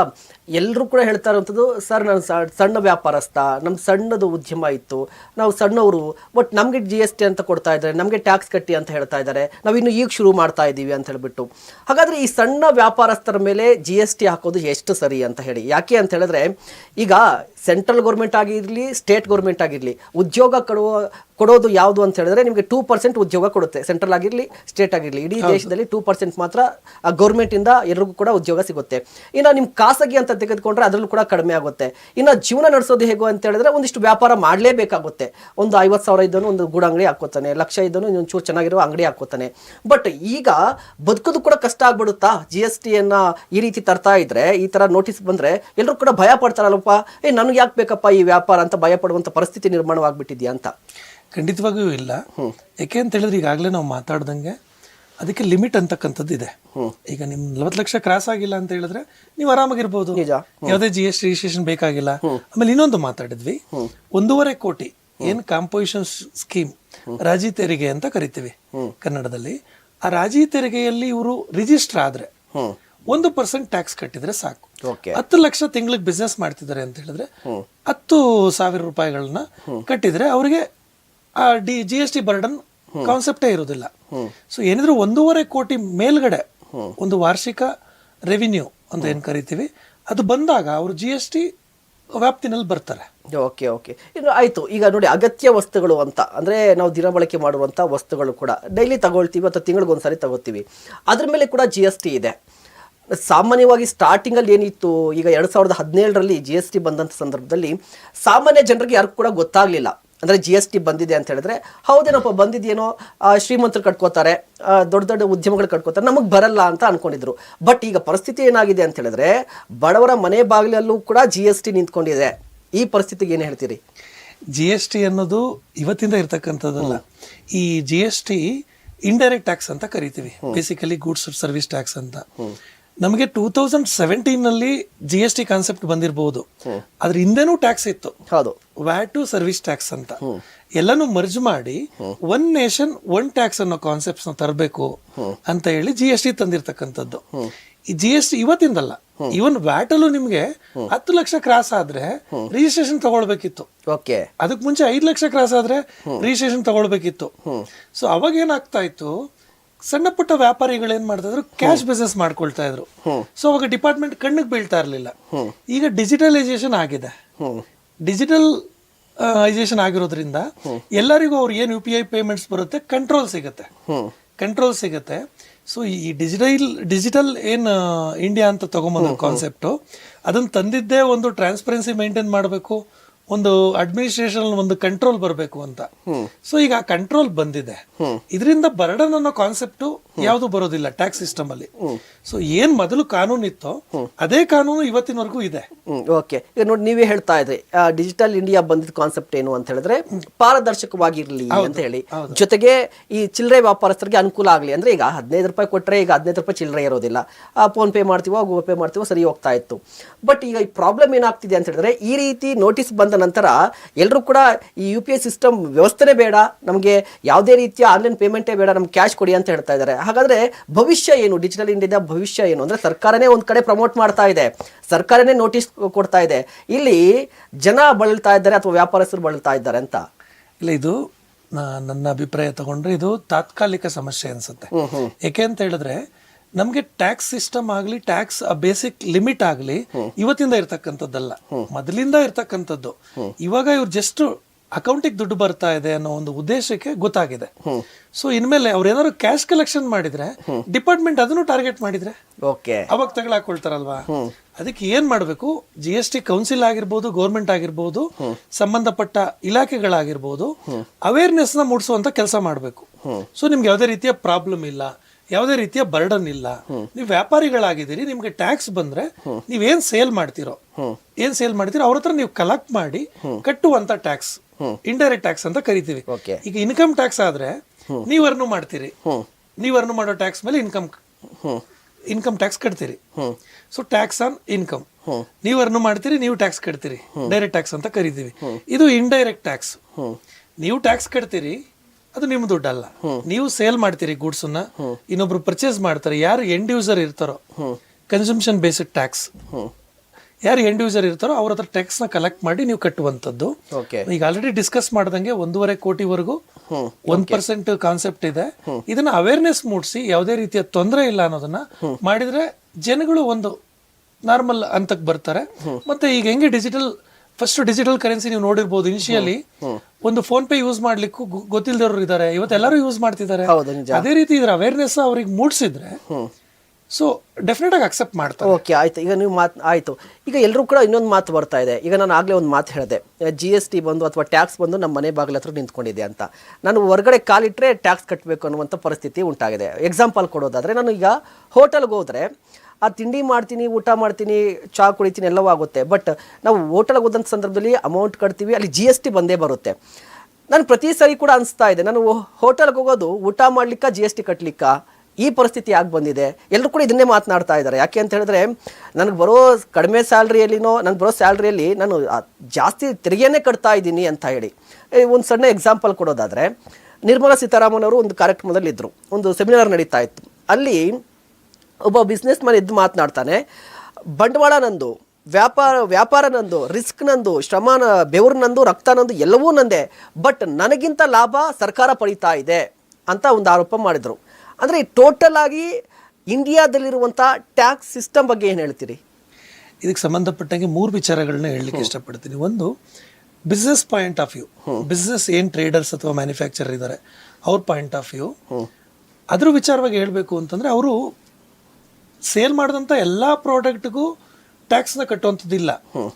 ಎಲ್ಲರೂ ಕೂಡ ಹೇಳ್ತಾ ಇರುವಂಥದ್ದು ಸರ್ ನಾನು ಸಣ್ಣ ವ್ಯಾಪಾರಸ್ಥ ನಮ್ಮ ಸಣ್ಣದು ಉದ್ಯಮ ಇತ್ತು ನಾವು ಸಣ್ಣವರು ಬಟ್ ನಮಗೆ ಜಿ ಎಸ್ ಟಿ ಅಂತ ಕೊಡ್ತಾ ಇದ್ದಾರೆ ನಮಗೆ ಟ್ಯಾಕ್ಸ್ ಕಟ್ಟಿ ಅಂತ ಹೇಳ್ತಾ ಇದ್ದಾರೆ ನಾವು ಇನ್ನು ಈಗ ಶುರು ಮಾಡ್ತಾ ಇದ್ದೀವಿ ಅಂತ ಹೇಳ್ಬಿಟ್ಟು. ಹಾಗಾದ್ರೆ ಈ ಸಣ್ಣ ವ್ಯಾಪಾರಸ್ಥರ ಮೇಲೆ ಜಿ ಎಸ್ ಟಿ ಹಾಕೋದು ಎಷ್ಟು ಸರಿ ಅಂತ ಹೇಳಿ. ಯಾಕೆ ಅಂತ ಹೇಳಿದ್ರೆ ಈಗ ಸೆಂಟ್ರಲ್ ಗೌರ್ಮೆಂಟ್ ಆಗಿರಲಿ ಸ್ಟೇಟ್ ಗೌರ್ಮೆಂಟ್ ಆಗಿರಲಿ ಉದ್ಯೋಗ ಕೊಡುವ ಕೊಡೋದು ಯಾವುದು ಅಂತ ಹೇಳಿದ್ರೆ ನಿಮಗೆ ಟೂ ಪರ್ಸೆಂಟ್ ಉದ್ಯೋಗ ಕೊಡುತ್ತೆ. ಸೆಂಟ್ರಲ್ ಆಗಿರಲಿ ಸ್ಟೇಟ್ ಆಗಿರಲಿ. ಇಡೀ ದೇಶದಲ್ಲಿ ಟೂ ಪರ್ಸೆಂಟ್ ಮಾತ್ರ ಆ ಗೌರ್ಮೆಂಟ್ ಇಂದ ಎಲ್ರಿಗೂ ಕೂಡ ಉದ್ಯೋಗ ಸಿಗುತ್ತೆ. ಇನ್ನು ನಿಮ್ಮ ಖಾಸಗಿ ಅಂತ ತೆಗೆದುಕೊಂಡ್ರೆ ಅದರಲ್ಲೂ ಕೂಡ ಕಡಿಮೆ ಆಗುತ್ತೆ. ಇನ್ನು ಜೀವನ ನಡೆಸೋದು ಹೇಗೋ ಅಂತ ಹೇಳಿದ್ರೆ ಒಂದಿಷ್ಟು ವ್ಯಾಪಾರ ಮಾಡಲೇಬೇಕಾಗುತ್ತೆ. ಒಂದು ಐವತ್ತು ಸಾವಿರ ಇದ್ದನು ಒಂದು ಗೂಡ ಅಂಗಡಿ ಹಾಕೋತಾನೆ ಲಕ್ಷ ಇದ್ದನು ಚೂರು ಚೆನ್ನಾಗಿರೋ ಅಂಗಡಿ ಹಾಕೋತಾನೆ ಬಟ್ ಈಗ ಬದುಕೋದು ಕೂಡ ಕಷ್ಟ ಆಗ್ಬಿಡುತ್ತಾ? ಜಿ ಎಸ್ ಟಿಯನ್ನು ಈ ರೀತಿ ತರ್ತಾ ಇದ್ರೆ ಈ ಥರ ನೋಟಿಸ್ ಬಂದರೆ ಎಲ್ಲರೂ ಕೂಡ ಭಯ ಪಡ್ತಾರಲ್ಲಪ್ಪ. ಏ ನನಗೆ ಯಾಕೆ ಬೇಕಪ್ಪ ಈ ವ್ಯಾಪಾರ ಅಂತ ಭಯ ಪಡುವಂಥ ಪರಿಸ್ಥಿತಿ ನಿರ್ಮಾಣವಾಗ್ಬಿಟ್ಟಿದ್ಯಾ ಅಂತ? ಖಂಡಿತವಾಗಿಯೂ ಇಲ್ಲ. ಯಾಕೆ ಅಂತ ಹೇಳಿದ್ರೆ ಈಗಾಗಲೇ ನಾವು ಮಾತಾಡ್ದಂಗೆ ಅದಕ್ಕೆ ಲಿಮಿಟ್ ಅಂತಕ್ಕಂಥದ್ದು ಇದೆ. ಈಗ ನಿಮ್ ನಲವತ್ತು ಲಕ್ಷ ಕ್ರಾಸ್ ಆಗಿಲ್ಲ ಅಂತ ಹೇಳಿದ್ರೆ ನೀವು ಆರಾಮಾಗಿರ್ಬೋದು. ಯಾವುದೇ ಜಿ ಎಸ್ ರಿಜಿಸ್ಟ್ರೇಷನ್ ಬೇಕಾಗಿಲ್ಲ. ಆಮೇಲೆ ಇನ್ನೊಂದು ಮಾತಾಡಿದ್ವಿ. ಒಂದೂವರೆ ಕೋಟಿ ಏನ್ ಕಾಂಪೋಸಿಷನ್ ಸ್ಕೀಮ್ ರಾಜಿ ತೆರಿಗೆ ಅಂತ ಕರಿತೀವಿ ಕನ್ನಡದಲ್ಲಿ. ಆ ರಾಜಿ ತೆರಿಗೆಯಲ್ಲಿ ಇವರು ರಿಜಿಸ್ಟರ್ ಆದ್ರೆ ಒಂದು ಪರ್ಸೆಂಟ್ ಟ್ಯಾಕ್ಸ್ ಕಟ್ಟಿದ್ರೆ ಸಾಕು. ಹತ್ತು ಲಕ್ಷ ತಿಂಗಳಿಗೆ ಬಿಸ್ನೆಸ್ ಮಾಡ್ತಿದ್ದಾರೆ ಅಂತ ಹೇಳಿದ್ರೆ ಹತ್ತು ಸಾವಿರ ರೂಪಾಯಿಗಳನ್ನ ಕಟ್ಟಿದ್ರೆ ಅವರಿಗೆ ಆ D G S T burden ಕಾನ್ಸೆಪ್ಟೇ ಇರೋದಿಲ್ಲ. ಸೊ ಏನಿದ್ರು ಒಂದೂವರೆ ಕೋಟಿ ಮೇಲ್ಗಡೆ ಒಂದು ವಾರ್ಷಿಕ ರೆವಿನ್ಯೂ ಅಂತ ಏನ್ ಕರಿತೀವಿ ಅದು ಬಂದಾಗ ಅವರು ಜಿ ಎಸ್ ಟಿ ವ್ಯಾಪ್ತಿನಲ್ಲಿ ಬರ್ತಾರೆ. Okay okay. ಇನ್ನು ಆಯ್ತು ಈಗ ನೋಡಿ ಅಗತ್ಯ ವಸ್ತುಗಳು ಅಂತ. ಅಂದ್ರೆ ನಾವು ದಿನಬಳಕೆ ಮಾಡುವಂತ ವಸ್ತುಗಳು ಕೂಡ. ಡೈಲಿ ತಗೊಳ್ತೀವಿ ಅಥವಾ ತಿಂಗಳಿಗೊಂದ್ಸರಿ ತಗೋತೀವಿ ಅದ್ರ ಮೇಲೆ ಕೂಡ ಜಿ ಎಸ್ ಟಿ ಇದೆ. ಸಾಮಾನ್ಯವಾಗಿ ಸ್ಟಾರ್ಟಿಂಗ್ ಅಲ್ಲಿ ಏನಿತ್ತು ಈಗ ಎರಡು ಸಾವಿರದ ಹದಿನೇಳರಲ್ಲಿ ಜಿ ಎಸ್ ಟಿ ಬಂದಂತ ಸಂದರ್ಭದಲ್ಲಿ ಸಾಮಾನ್ಯ ಜನರಿಗೆ ಯಾರು ಕೂಡ ಗೊತ್ತಾಗ್ಲಿಲ್ಲ. ಅಂದ್ರೆ ಜಿ ಎಸ್ ಟಿ ಬಂದಿದೆ ಅಂತ ಹೇಳಿದ್ರೆ ಹೌದೇನಪ್ಪ ಬಂದಿದೆಯೇನೋ ಶ್ರೀಮಂತರು ಕಟ್ಕೋತಾರೆ ದೊಡ್ಡ ದೊಡ್ಡ ಉದ್ಯಮಗಳು ಕಟ್ಕೋತಾರೆ ನಮಗೆ ಬರಲ್ಲ ಅಂತ ಅನ್ಕೊಂಡಿದ್ರು. ಬಟ್ ಈಗ ಪರಿಸ್ಥಿತಿ ಏನಾಗಿದೆ ಅಂತ ಹೇಳಿದ್ರೆ ಬಡವರ ಮನೆ ಬಾಗಿಲಲ್ಲೂ ಕೂಡ ಜಿ ಎಸ್ ಟಿ ನಿಂತ್ಕೊಂಡಿದೆ. ಈ ಪರಿಸ್ಥಿತಿಗೆ ಏನು ಹೇಳ್ತೀರಿ? ಜಿ ಎಸ್ ಟಿ ಅನ್ನೋದು ಇವತ್ತಿಂದ ಇರ್ತಕ್ಕಂಥದ್ದಲ್ಲ. ಈ G S T indirect tax ಅಂತ ಕರಿತೀವಿ. ಬೇಸಿಕಲಿ ಗೂಡ್ಸ್ ಸರ್ವಿಸ್ ಟ್ಯಾಕ್ಸ್ ಅಂತ. ನಮಗೆ ಟೂ ತೌಸಂಡ್ ಸೆವೆಂಟೀನ್ನಲ್ಲಿ ಜಿ ಎಸ್ ಟಿ ಕಾನ್ಸೆಪ್ಟ್ ಬಂದಿರಬಹುದು ಅದ್ರ ಹಿಂದೆನೂ ಟ್ಯಾಕ್ಸ್ ಇತ್ತು. ಹೌದು. ವ್ಯಾಟ್ ಟು ಸರ್ವಿಸ್ ಟ್ಯಾಕ್ಸ್ ಅಂತ. ಎಲ್ಲಾನು ಮರ್ಜ್ ಮಾಡಿ ಒನ್ ನೇಷನ್ ಒನ್ ಟ್ಯಾಕ್ಸ್ ಅನ್ನೋ ಕಾನ್ಸೆಪ್ಟ್ಸ್ನ ತರಬೇಕು ಅಂತ ಹೇಳಿ ಜಿ ಎಸ್ ಟಿ ತಂದಿರ್ತಕ್ಕಂಥದ್ದು. ಈ ಜಿ ಎಸ್ ಟಿ ಇವತ್ತಿಂದಲ್ಲ ಇವನ್ ವ್ಯಾಟ್ ಅಲ್ಲೂ ನಿಮ್ಗೆ ಹತ್ತು ಲಕ್ಷ ಕ್ರಾಸ್ ಆದ್ರೆ ರಿಜಿಸ್ಟ್ರೇಷನ್ ತಗೊಳ್ಬೇಕಿತ್ತು. ಓಕೆ. ಅದಕ್ ಮುಂಚೆ ಐದು ಲಕ್ಷ ಕ್ರಾಸ್ ಆದ್ರೆ ರಿಜಿಸ್ಟ್ರೇಷನ್ ತಗೊಳ್ಬೇಕಿತ್ತು. ಸೊ ಅವಾಗ ಏನಾಗ್ತಾ ಇತ್ತು? ಸಣ್ಣ ಪುಟ್ಟ ವ್ಯಾಪಾರಿಗಳು ಏನ್ ಮಾಡ್ತಾ ಇದ್ರು ಕ್ಯಾಶ್ ಬಿಸ್ನೆಸ್ ಮಾಡ್ಕೊಳ್ತಾ ಇದ್ರು. ಸೊ ಅವಾಗ ಡಿಪಾರ್ಟ್ಮೆಂಟ್ ಕಣ್ಣಿಗೆ ಬೀಳ್ತಾ ಇರಲಿಲ್ಲ. ಈಗ ಡಿಜಿಟಲೈಸೇಷನ್ ಆಗಿದೆ. ಡಿಜಿಟಲ್ ಐಸೇಷನ್ ಆಗಿರೋದ್ರಿಂದ ಎಲ್ಲರಿಗೂ ಅವ್ರು ಏನು ಯು ಪಿ ಐ ಪೇಮೆಂಟ್ಸ್ ಬರುತ್ತೆ? ಕಂಟ್ರೋಲ್ ಸಿಗುತ್ತೆ. ಕಂಟ್ರೋಲ್ ಸಿಗುತ್ತೆ. ಸೊ ಈ ಡಿಜಿಟಲ್ ಡಿಜಿಟಲ್ ಏನ್ ಇಂಡಿಯಾ ಅಂತ ತಗೊಂಬಂದ ಕಾನ್ಸೆಪ್ಟ್ ಅದನ್ನ ತಂದಿದ್ದೇ ಒಂದು ಟ್ರಾನ್ಸ್ಪರೆನ್ಸಿ ಮೇಂಟೈನ್ ಮಾಡಬೇಕು. ಒಂದು ಅಡ್ಮಿನಿಸ್ಟ್ರೇಷನ್ ಒಂದು ಕಂಟ್ರೋಲ್ ಬರಬೇಕು ಅಂತ. ಸೊ ಈಗ ಆ ಕಂಟ್ರೋಲ್ ಬಂದಿದೆ. ಇದರಿಂದ ಬರ್ಡನ್ ಅನ್ನೋ ಕಾನ್ಸೆಪ್ಟ್ ಯಾವುದು ಬರೋದಿಲ್ಲ ಟ್ಯಾಕ್ಸ್ ಸಿಸ್ಟಮ್ ಅಲ್ಲಿ. ಸೊ ಏನ್ ಮೊದಲು ಕಾನೂನು ಇತ್ತೋ ಅದೇ ಕಾನೂನು ಇವತ್ತಿನವರೆಗೂ ಇದೆ. ಓಕೆ ಈಗ ನೋಡಿ ನೀವೇ ಹೇಳ್ತಾ ಇದ್ರಿ ಡಿಜಿಟಲ್ ಇಂಡಿಯಾ ಬಂದಿದ್ದ ಕಾನ್ಸೆಪ್ಟ್ ಏನು ಅಂತ ಹೇಳಿದ್ರೆ ಪಾರದರ್ಶಕವಾಗಿರ್ಲಿ ಅಂತ ಹೇಳಿ. ಜೊತೆಗೆ ಈ ಚಿಲ್ಲರೆ ವ್ಯಾಪಾರಸ್ಥರಿಗೆ ಅನುಕೂಲ ಆಗಲಿ ಅಂದ್ರೆ ಈಗ ಹದಿನೈದು ರೂಪಾಯಿ ಕೊಟ್ಟರೆ ಈಗ ಹದಿನೈದು ರೂಪಾಯಿ ಚಿಲ್ಲರೆ ಇರೋದಿಲ್ಲ. ಫೋನ್ ಪೇ ಮಾಡ್ತೀವೋ ಗೂಗಲ್ ಪೇ ಮಾಡ್ತೀವೋ ಸರಿ ಹೋಗ್ತಾ ಇತ್ತು. ಬಟ್ ಈಗ ಈ ಪ್ರಾಬ್ಲಮ್ ಏನಾಗ್ತಿದೆ ಅಂತ ಹೇಳಿದ್ರೆ ಈ ರೀತಿ ನೋಟಿಸ್ ಬಂದ ನಂತರ ಎಲ್ಲರೂ ಕೂಡ ಈ ಯು ಪಿ ಐ ಸಿಸ್ಟಮ್ ವ್ಯವಸ್ಥೆನೇ ಬೇಡ ನಮಗೆ ಯಾವುದೇ ರೀತಿಯ ಆನ್ಲೈನ್ ಪೇಮೆಂಟೇ ಬೇಡ ನಮ್ಗೆ ಕ್ಯಾಶ್ ಕೊಡಿ ಅಂತ ಹೇಳ್ತಾ ಇದ್ದಾರೆ. ಹಾಗಾದ್ರೆ ಭವಿಷ್ಯ ಏನು? ಡಿಜಿಟಲ್ ಇಂಡಿಯಾದ ಭವಿಷ್ಯ ಏನು? ಅಂದರೆ ಸರ್ಕಾರನೇ ಒಂದು ಕಡೆ ಪ್ರಮೋಟ್ ಮಾಡ್ತಾ ಇದೆ ಸರ್ಕಾರನೇ ನೋಟಿಸ್ ಕೊಡ್ತಾ ಇದೆ. ಇಲ್ಲಿ ಜನ ಬಳಲ್ತಾ ಇದ್ದಾರೆ ಅಥವಾ ವ್ಯಾಪಾರಸ್ಥರು ಬಳಲ್ತಾ ಇದ್ದಾರೆ ಅಂತ? ಇಲ್ಲ ಇದು ನನ್ನ ಅಭಿಪ್ರಾಯ ತಗೊಂಡ್ರೆ ಇದು ತಾತ್ಕಾಲಿಕ ಸಮಸ್ಯೆ ಅನ್ಸುತ್ತೆ. ಯಾಕೆ ಅಂತ ಹೇಳಿದ್ರೆ ನಮ್ಗೆ ಟ್ಯಾಕ್ಸ್ ಸಿಸ್ಟಮ್ ಆಗಲಿ ಟ್ಯಾಕ್ಸ್ ಬೇಸಿಕ್ ಲಿಮಿಟ್ ಆಗಲಿ ಇವತ್ತಿಂದ ಇರ್ತಕ್ಕಂಥದ್ದಲ್ಲ. ಮೊದಲಿಂದ ಇರ್ತಕ್ಕಂಥದ್ದು. ಇವಾಗ ಇವ್ರು ಜಸ್ಟ್ ಅಕೌಂಟಿಗೆ ದುಡ್ಡು ಬರ್ತಾ ಇದೆ ಅನ್ನೋ ಒಂದು ಉದ್ದೇಶಕ್ಕೆ ಗೊತ್ತಾಗಿದೆ. ಸೊ ಇನ್ಮೇಲೆ ಅವ್ರು ಏನಾದ್ರು ಕ್ಯಾಶ್ ಕಲೆಕ್ಷನ್ ಮಾಡಿದ್ರೆ ಡಿಪಾರ್ಟ್ಮೆಂಟ್ ಅದನ್ನು ಟಾರ್ಗೆಟ್ ಮಾಡಿದ್ರೆ ಓಕೆ ಅವಾಗ ತಗೊಳಕೊಳ್ತಾರಲ್ವಾ? ಅದಕ್ಕೆ ಏನ್ ಮಾಡಬೇಕು? ಜಿ ಎಸ್ ಟಿ ಕೌನ್ಸಿಲ್ ಆಗಿರ್ಬೋದು ಗೌರ್ಮೆಂಟ್ ಆಗಿರ್ಬೋದು ಸಂಬಂಧಪಟ್ಟ ಇಲಾಖೆಗಳಾಗಿರ್ಬೋದು ಅವೇರ್ನೆಸ್ನ ಮೂಡಿಸುವಂತ ಕೆಲಸ ಮಾಡಬೇಕು. ಸೊ ನಿಮ್ಗೆ ಯಾವುದೇ ರೀತಿಯ ಪ್ರಾಬ್ಲಮ್ ಇಲ್ಲ. ಯಾವುದೇ ರೀತಿಯ ಬರ್ಡನ್ ಇಲ್ಲ. ನೀವು ವ್ಯಾಪಾರಿಗಳಾಗಿದ್ದೀರಿ ನಿಮ್ಗೆ ಟ್ಯಾಕ್ಸ್ ಬಂದ್ರೆ ನೀವೇನ್ ಸೇಲ್ ಮಾಡ್ತಿರೋ ಏನ್ ಸೇಲ್ ಮಾಡ್ತೀರೋ ಅವ್ರ ಹತ್ರ ನೀವು ಕಲೆಕ್ಟ್ ಮಾಡಿ ಕಟ್ಟುವಂತ ಟ್ಯಾಕ್ಸ್ ಇಂಡೈರೆಕ್ಟ್ ಟ್ಯಾಕ್ಸ್ ಅಂತ ಕರಿತೀವಿ. ಈಗ ಇನ್ಕಮ್ ಟ್ಯಾಕ್ಸ್ ಆದ್ರೆ ನೀವು ಅರ್ನು ಮಾಡ್ತೀರಿ. ನೀವು ಅರ್ನು ಮಾಡೋ ಟ್ಯಾಕ್ಸ್ ಮೇಲೆ ಇನ್ಕಮ್ ಇನ್ಕಮ್ ಟ್ಯಾಕ್ಸ್ ಕಟ್ತೀರಿ. ಸೊ ಟ್ಯಾಕ್ಸ್ ಆನ್ ಇನ್ಕಮ್ ನೀವು ಅರ್ನು ಮಾಡ್ತೀರಿ ನೀವು ಟ್ಯಾಕ್ಸ್ ಕಟ್ತೀರಿ. ಡೈರೆಕ್ಟ್ ಟ್ಯಾಕ್ಸ್ ಅಂತ ಕರಿತೀವಿ. ಇದು ಇಂಡೈರೆಕ್ಟ್ ಟ್ಯಾಕ್ಸ್ ನೀವು ಟ್ಯಾಕ್ಸ್ ಕಟ್ತೀರಿ ಅದು ನಿಮ್ಮ ದುಡ್ಡಲ್ಲ. ನೀವು ಸೇಲ್ ಮಾಡ್ತೀರಿ ಗೂಡ್ಸ್ ಅನ್ನ ಇನ್ನೊಬ್ರು ಪರ್ಚೇಸ್ ಮಾಡ್ತಾರೆ. ಯಾರು ಎಂಡ್ ಯೂಸರ್ ಇರ್ತಾರೋ ಕನ್ಸುಮ್ಷನ್ ಬೇಸ್ಡ್ ಟ್ಯಾಕ್ಸ್ ಯಾರು ಎಂಡ್ ಯೂಸರ್ ಇರ್ತಾರೋ ಅವ್ರ ಹತ್ರ ಟ್ಯಾಕ್ಸ್ನ ಕಲೆಕ್ಟ್ ಮಾಡಿ ನೀವು ಕಟ್ಟುವಂಥದ್ದು. ಓಕೆ. ಈಗ ಆಲ್ರೆಡಿ ಡಿಸ್ಕಸ್ ಮಾಡ್ದಂಗೆ ಒಂದೂವರೆ ಕೋಟಿವರೆಗೂ ಒಂದ್ ಪರ್ಸೆಂಟ್ ಕಾನ್ಸೆಪ್ಟ್ ಇದೆ. ಇದನ್ನ ಅವೇರ್ನೆಸ್ ಮೂಡಿಸಿ ಯಾವುದೇ ರೀತಿಯ ತೊಂದರೆ ಇಲ್ಲ ಅನ್ನೋದನ್ನ ಮಾಡಿದ್ರೆ ಜನಗಳು ಒಂದು ನಾರ್ಮಲ್ ಹಂತಕ್ಕೆ ಬರ್ತಾರೆ. ಮತ್ತೆ ಈಗ ಹೆಂಗೆ ಡಿಜಿಟಲ್ ಫಸ್ಟ್ ಡಿಜಿಟಲ್ ಕರೆನ್ಸಿ ನೀವು ನೋಡಿರ್ಬೋದು ಇನಿಷಿಯಲಿ ಒಂದು ಫೋನ್ ಪೇ ಯೂಸ್ ಮಾಡ್ಲಿಕ್ಕೂ ಗೊತ್ತಿಲ್ಲದವ್ರು ಗೊತ್ತಿಲ್ದವ್ರು ಇದ್ದಾರೆ. ಇವತ್ತು ಎಲ್ಲರೂ ಯೂಸ್ ಮಾಡ್ತಿದ್ದಾರೆ. ಅದೇ ರೀತಿ ಇದ್ರ ಅವೇರ್ನೆಸ್ ಅವ್ರಿಗೆ ಮೂಡಿಸಿದ್ರೆ ಸೊ ಡೆಫಿನೆಟ್ ಆಗಿ ಅಕ್ಸೆಪ್ಟ್ ಮಾಡ್ತಾರೆ. ಓಕೆ ಆಯ್ತು. ಈಗ ನೀವು ಮಾತು ಆಯ್ತು. ಈಗ ಎಲ್ಲರೂ ಕೂಡ ಇನ್ನೊಂದು ಮಾತು ಬರ್ತಾ ಇದೆ. ಈಗ ನಾನು ಆಗಲೇ ಒಂದು ಮಾತು ಹೇಳಿದೆ. ಜಿ ಎಸ್ ಟಿ ಬಂದು ಅಥವಾ ಟ್ಯಾಕ್ಸ್ ಬಂದು ನಮ್ಮ ಮನೆ ಬಾಗಿಲ ಹತ್ರ ನಿಂತ್ಕೊಂಡಿದೆ ಅಂತ. ನಾನು ಹೊರಗಡೆ ಕಾಲಿಟ್ಟರೆ ಟ್ಯಾಕ್ಸ್ ಕಟ್ಟಬೇಕು ಅನ್ನುವಂಥ ಪರಿಸ್ಥಿತಿ ಉಂಟಾಗಿದೆ. ಎಕ್ಸಾಂಪಲ್ ಕೊಡೋದಾದ್ರೆ ನಾನು ಈಗ ಹೋಟೆಲ್ಗೆ ಹೋದ್ರೆ ಆ ತಿಂಡಿ ಮಾಡ್ತೀನಿ, ಊಟ ಮಾಡ್ತೀನಿ, ಚಹಾ ಕುಡಿತೀನಿ ಎಲ್ಲವೂ ಆಗುತ್ತೆ. ಬಟ್ ನಾವು ಹೋಟೆಲ್ಗೆ ಹೋದಂಥ ಸಂದರ್ಭದಲ್ಲಿ ಅಮೌಂಟ್ ಕಟ್ತೀವಿ, ಅಲ್ಲಿ ಜಿ ಎಸ್ ಟಿ ಬಂದೇ ಬರುತ್ತೆ. ನಾನು ಪ್ರತಿ ಸರಿ ಕೂಡ ಅನಿಸ್ತಾ ಇದೆ, ನಾನು ಹೋಟೆಲ್ಗೆ ಹೋಗೋದು, ಊಟ ಮಾಡ್ಲಿಕ್ಕ ಜಿ ಎಸ್ ಟಿ ಕಟ್ಲಿಕ್ಕೆ ಈ ಪರಿಸ್ಥಿತಿ ಆಗಿ ಬಂದಿದೆ. ಎಲ್ಲರೂ ಕೂಡ ಇದನ್ನೇ ಮಾತನಾಡ್ತಾ ಇದ್ದಾರೆ. ಯಾಕೆ ಅಂತ ಹೇಳಿದ್ರೆ, ನನಗೆ ಬರೋ ಕಡಿಮೆ ಸ್ಯಾಲ್ರಿಯಲ್ಲಿನೋ ನನಗೆ ಬರೋ ಸ್ಯಾಲ್ರಿಯಲ್ಲಿ ನಾನು ಜಾಸ್ತಿ ತೆರಿಗೆನೇ ಕಟ್ತಾ ಇದ್ದೀನಿ ಅಂತ ಹೇಳಿ. ಒಂದು ಸಣ್ಣ ಎಕ್ಸಾಂಪಲ್ ಕೊಡೋದಾದರೆ, ನಿರ್ಮಲಾ ಸೀತಾರಾಮನ್ ಅವರು ಒಂದು ಕಾರ್ಯಕ್ರಮದಲ್ಲಿದ್ದರು ಒಂದು ಸೆಮಿನಾರ್ ನಡೀತಾ ಇತ್ತು. ಅಲ್ಲಿ ಒಬ್ಬ ಬಿಸ್ನೆಸ್ ಮ್ಯಾನ್ ಇದ್ದು ಮಾತನಾಡ್ತಾನೆ. ಬಂಡವಾಳ ನಂದು ವ್ಯಾಪಾರ ವ್ಯಾಪಾರ ನಂದು ರಿಸ್ಕ್ ನಂದು ಶ್ರಮ ಬೆವರು ನಂದು ರಕ್ತ ನಂದು ಎಲ್ಲವೂ ನಂದೆ. ಬಟ್ ನನಗಿಂತ ಲಾಭ ಸರ್ಕಾರ ಪಡೀತಾ ಇದೆ ಅಂತ ಒಂದು ಆರೋಪ ಮಾಡಿದರು. ಅಂದರೆ ಟೋಟಲ್ ಆಗಿ ಇಂಡಿಯಾದಲ್ಲಿರುವಂಥ ಟ್ಯಾಕ್ಸ್ ಸಿಸ್ಟಮ್ ಬಗ್ಗೆ ಏನು ಹೇಳ್ತೀರಿ? ಇದಕ್ಕೆ ಸಂಬಂಧಪಟ್ಟಂಗೆ ಮೂರು ವಿಚಾರಗಳನ್ನ ಹೇಳಲಿಕ್ಕೆ ಇಷ್ಟಪಡ್ತೀನಿ. ಒಂದು business point of view business ಏನು ಟ್ರೇಡರ್ಸ್ ಅಥವಾ ಮ್ಯಾನುಫ್ಯಾಕ್ಚರರ್ ಇದ್ದಾರೆ ಅವ್ರ ಪಾಯಿಂಟ್ ಆಫ್ ವ್ಯೂ ಅದ್ರ ವಿಚಾರವಾಗಿ ಹೇಳಬೇಕು ಅಂತಂದರೆ ಅವರು ಸೇಲ್ ಮಾಡಿದಂಥ ಎಲ್ಲ ಪ್ರಾಡಕ್ಟ್ಗೂ ಟ್ಯಾಕ್ಸ್ನ ಕಟ್ಟುವಂಥದ್ದಿಲ್ಲ.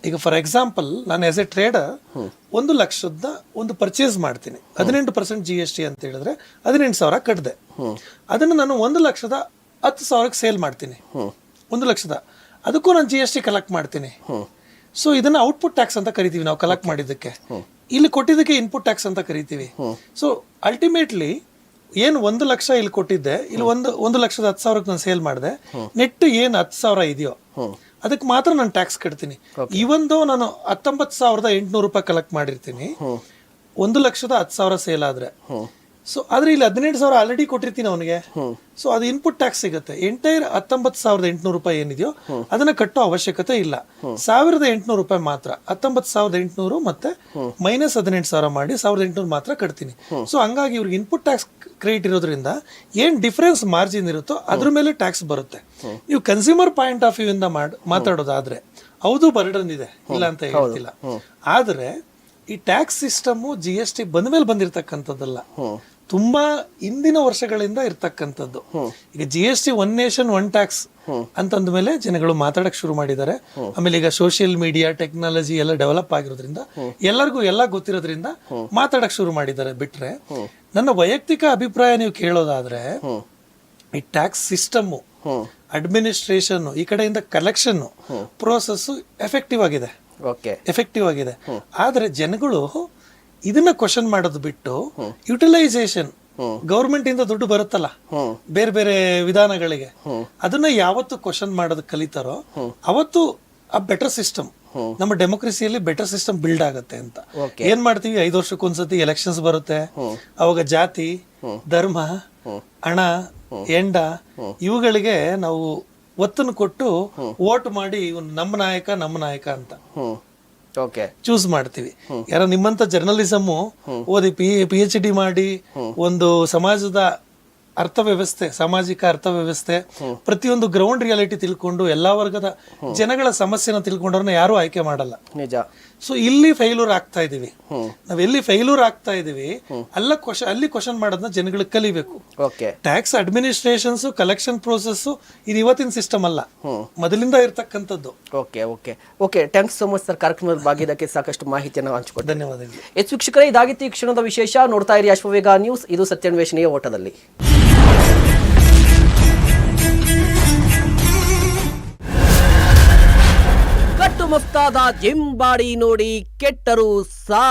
ಈಗ ಫಾರ್ ಎಕ್ಸಾಂಪಲ್ ನಾನು ಆಸ್ ಎ ಟ್ರೇಡರ್ ಒಂದು ಲಕ್ಷದ ಒಂದು ಪರ್ಚೇಸ್ ಮಾಡ್ತೀನಿ. ಹದಿನೆಂಟು ಪರ್ಸೆಂಟ್ ಜಿ ಎಸ್ ಟಿ ಅಂತ ಹೇಳಿದ್ರೆ ಹದಿನೆಂಟು ಸಾವಿರ ಕಟ್ಟಿದೆ ಅದನ್ನು ನಾನು ಒಂದು ಲಕ್ಷದ ಹತ್ತು ಸಾವಿರಕ್ಕೆ ಸೇಲ್ ಮಾಡ್ತೀನಿ. ಒಂದು ಲಕ್ಷದ. ಅದಕ್ಕೂ ನಾನು ಜಿ ಎಸ್ ಟಿ ಕಲೆಕ್ಟ್ ಮಾಡ್ತೀನಿ. ಸೊ ಇದನ್ನ ಔಟ್ಪುಟ್ ಟ್ಯಾಕ್ಸ್ ಅಂತ ಕರಿತೀವಿ ನಾವು ಕಲೆಕ್ಟ್ ಮಾಡಿದ್ದಕ್ಕೆ. ಇಲ್ಲಿ ಕೊಟ್ಟಿದ್ದಕ್ಕೆ ಇನ್ಪುಟ್ ಟ್ಯಾಕ್ಸ್ ಅಂತ ಕರಿತೀವಿ. ಸೊ ಅಲ್ಟಿಮೇಟ್ಲಿ ಏನು ಒಂದು ಲಕ್ಷ ಇಲ್ಲಿ ಕೊಟ್ಟಿದ್ದೆ ಇಲ್ಲಿ ಒಂದು ಒಂದು ಲಕ್ಷದ ಹತ್ತು ಸಾವಿರಕ್ಕೆ ನಾನು ಸೇಲ್ ಮಾಡಿದೆ. ನೆಟ್ ಏನು ಹತ್ತು ಸಾವಿರ ಇದೆಯೋ ಅದಕ್ಕೆ ಮಾತ್ರ ನಾನು ಟ್ಯಾಕ್ಸ್ ಕಟ್ತೀನಿ. ಇವಂದು ನಾನು ಹತ್ತೊಂಬತ್ತು ಸಾವಿರದ ಎಂಟುನೂರು ರೂಪಾಯಿ ಕಲೆಕ್ಟ್ ಮಾಡಿರ್ತೀನಿ. ಒಂದು ಲಕ್ಷದ ಹತ್ತು ಸಾವಿರ ಸೇಲ್ ಆದ್ರೆ. ಸೊ ಆದ್ರೆ ಇಲ್ಲಿ ಹದಿನೆಂಟು ಸಾವಿರ ಆಲ್ರೆಡಿ ಕೊಟ್ಟಿರ್ತೀನಿ ಅವನಿಗೆ. ಸೊ ಅದು ಇನ್ಪುಟ್ ಟ್ಯಾಕ್ಸ್ ಸಿಗುತ್ತೆ. ಎಂಟೈರ್ ಹತ್ತೊಂಬತ್ತು ಸಾವಿರದ ಎಂಟುನೂರು ರೂಪಾಯಿ ಏನಿದೆಯೋ ಅದನ್ನ ಕಟ್ಟೋ ಅವಶ್ಯಕತೆ ಇಲ್ಲ. ಸಾವಿರದ ಎಂಟುನೂರು ರೂಪಾಯಿ ಮಾತ್ರ. ಹತ್ತೊಂಬತ್ತು ಸಾವಿರದ ಎಂಟುನೂರು ಮತ್ತೆ ಮೈನಸ್ ಹದಿನೆಂಟು ಸಾವಿರ ಮಾಡಿ ಸಾವಿರದ ಎಂಟುನೂರು ಮಾತ್ರ ಕಟ್ತೀನಿ. ಸೊ ಹಂಗಾಗಿ ಇವ್ರಿಗೆ ಇನ್ಪುಟ್ ಟ್ಯಾಕ್ಸ್ ಕ್ರೆಡಿಟ್ ಇರೋದ್ರಿಂದ ಏನ್ ಡಿಫರೆನ್ಸ್ ಮಾರ್ಜಿನ್ ಇರುತ್ತೋ ಅದ್ರ ಮೇಲೆ ಟ್ಯಾಕ್ಸ್ ಬರುತ್ತೆ. ನೀವು ಕನ್ಸ್ಯೂಮರ್ ಪಾಯಿಂಟ್ ಆಫ್ ವ್ಯೂ ಇಂದ ಮಾತಾಡೋದಾದ್ರೆ ಹೌದು ಬರ್ಡನ್ ಇದೆ ಇಲ್ಲ ಅಂತ ಹೇಳ್ತಿಲ್ಲ. ಆದ್ರೆ ಈ tax system G S T ಬಂದ ಮೇಲೆ ಬಂದಿರತಕ್ಕಂಥದ್ದಲ್ಲ. ತುಂಬಾ ಇಂದಿನ ವರ್ಷಗಳಿಂದ ಇರ್ತಕ್ಕಂಥದ್ದು. ಈಗ G S T one nation one tax ಅಂತಂದ ಮೇಲೆ ಜನಗಳು ಮಾತಾಡಕ್ ಶುರು ಮಾಡಿದ್ದಾರೆ. ಆಮೇಲೆ ಈಗ ಸೋಷಿಯಲ್ ಮೀಡಿಯಾ ಟೆಕ್ನಾಲಜಿ ಎಲ್ಲ ಡೆವಲಪ್ ಆಗಿರೋದ್ರಿಂದ ಎಲ್ಲರಿಗೂ ಎಲ್ಲ ಗೊತ್ತಿರೋದ್ರಿಂದ ಮಾತಾಡಕ್ ಶುರು ಮಾಡಿದ್ದಾರೆ ಬಿಟ್ರೆ ನನ್ನ ವೈಯಕ್ತಿಕ ಅಭಿಪ್ರಾಯ ನೀವು ಕೇಳೋದಾದ್ರೆ ಈ ಟ್ಯಾಕ್ಸ್ ಸಿಸ್ಟಮ್ ಅಡ್ಮಿನಿಸ್ಟ್ರೇಷನ್ ಈ ಕಡೆಯಿಂದ ಕಲೆಕ್ಷನ್ ಪ್ರೋಸೆಸ್ ಎಫೆಕ್ಟಿವ್ ಆಗಿದೆ. ಎಫೆಕ್ಟಿವ್ ಆಗಿದೆ. ಆದ್ರೆ ಜನಗಳು ಇದನ್ನ ಕ್ವಶನ್ ಮಾಡೋದು ಬಿಟ್ಟು ಯುಟಿಲೈಸೇಷನ್ ಗೌರ್ಮೆಂಟ್ ಇಂದ ದುಡ್ಡು ಬರುತ್ತಲ್ಲ? ಬೇರೆ ಬೇರೆ ವಿಧಾನಗಳಿಗೆ. ಅದನ್ನ ಯಾವತ್ತು ಕ್ವಶನ್ ಮಾಡೋದು ಕಲಿತಾರೋ ಅವತ್ತು ಆ ಬೆಟರ್ ಸಿಸ್ಟಮ್ ನಮ್ಮ ಡೆಮೋಕ್ರಸಿಯಲ್ಲಿ ಬೆಟರ್ ಸಿಸ್ಟಮ್ ಬಿಲ್ಡ್ ಆಗುತ್ತೆ ಅಂತ. ಏನ್ ಮಾಡ್ತೀವಿ? ಐದು ವರ್ಷಕ್ಕೊಂದ್ಸತಿ ಎಲೆಕ್ಷನ್ಸ್ ಬರುತ್ತೆ. ಅವಾಗ ಜಾತಿ ಧರ್ಮ ಹಣ ಎಂಡ ಇವುಗಳಿಗೆ ನಾವು ಒತ್ತನ್ನು ಕೊಟ್ಟು ವೋಟ್ ಮಾಡಿ ಇವನು ನಮ್ಮ ನಾಯಕ ನಮ್ಮ ನಾಯಕ ಅಂತ. ಚೂಸ್ ಮಾಡ್ತೀವಿ. ಯಾರ ನಿಮ್ಮಂತ ಜರ್ನಲಿಸಮ್ ಓದಿ ಪಿ ಪಿ ಎಚ್ ಡಿ ಮಾಡಿ ಒಂದು ಸಮಾಜದ ಅರ್ಥವ್ಯವಸ್ಥೆ ಸಾಮಾಜಿಕ ಅರ್ಥವ್ಯವಸ್ಥೆ ಪ್ರತಿಯೊಂದು ಗ್ರೌಂಡ್ ರಿಯಾಲಿಟಿ ತಿಳ್ಕೊಂಡು ಎಲ್ಲಾ ವರ್ಗದ ಜನಗಳ ಸಮಸ್ಯೆನ ತಿಳ್ಕೊಂಡವ್ರನ್ನ ಯಾರು ಆಯ್ಕೆ ಮಾಡಲ್ಲ. ನಿಜ. ಸೊ ಇಲ್ಲಿ ಫೈಲೂರ್ ಆಗ್ತಾ ಇದೀವಿ. ನಾವ್ ಎಲ್ಲಿ ಫೈಲೂರ್ ಆಗ್ತಾ ಇದೀವಿ ಅಲ್ಲ ಕ್ವಶನ್ ಅಲ್ಲಿ ಕ್ವಶನ್ ಮಾಡೋದನ್ನ ಜನಗಳಿಗೆ ಕಲಿಬೇಕು. ಓಕೆ ಟ್ಯಾಕ್ಸ್ ಅಡ್ಮಿನಿಸ್ಟ್ರೇಷನ್ಸ್ ಕಲೆಕ್ಷನ್ ಪ್ರೋಸೆಸ್ ಇದು ಇವತ್ತಿನ ಸಿಸ್ಟಮ್ ಅಲ್ಲ. ಮೊದಲಿಂದ ಇರತಕ್ಕಂಥದ್ದು. Okay okay okay thanks so much sir ಕಾರ್ಯಕ್ರಮದ ಭಾಗಿದಕ್ಕೆ ಸಾಕಷ್ಟು ಮಾಹಿತಿಯನ್ನು ಹಂಚಿಕೊಟ್ಟೆ ಧನ್ಯವಾದಗಳು. ಹೆಚ್ಚು ವೀಕ್ಷಕರೇ ಇದಾಗಿತ್ತು ಈ ಕ್ಷಣದ ವಿಶೇಷ. ನೋಡ್ತಾ ಇರಿ ಅಶ್ವವೇಗ ನ್ಯೂಸ್. ಇದು ಸತ್ಯಾನ್ವೇಷಣೆಯ ಓಟದಲ್ಲಿ. ಮಸ್ತಾದ ಜಿಮ್ ಬಾಡಿ ನೋಡಿ ಕೆಟ್ಟರು ಸಾ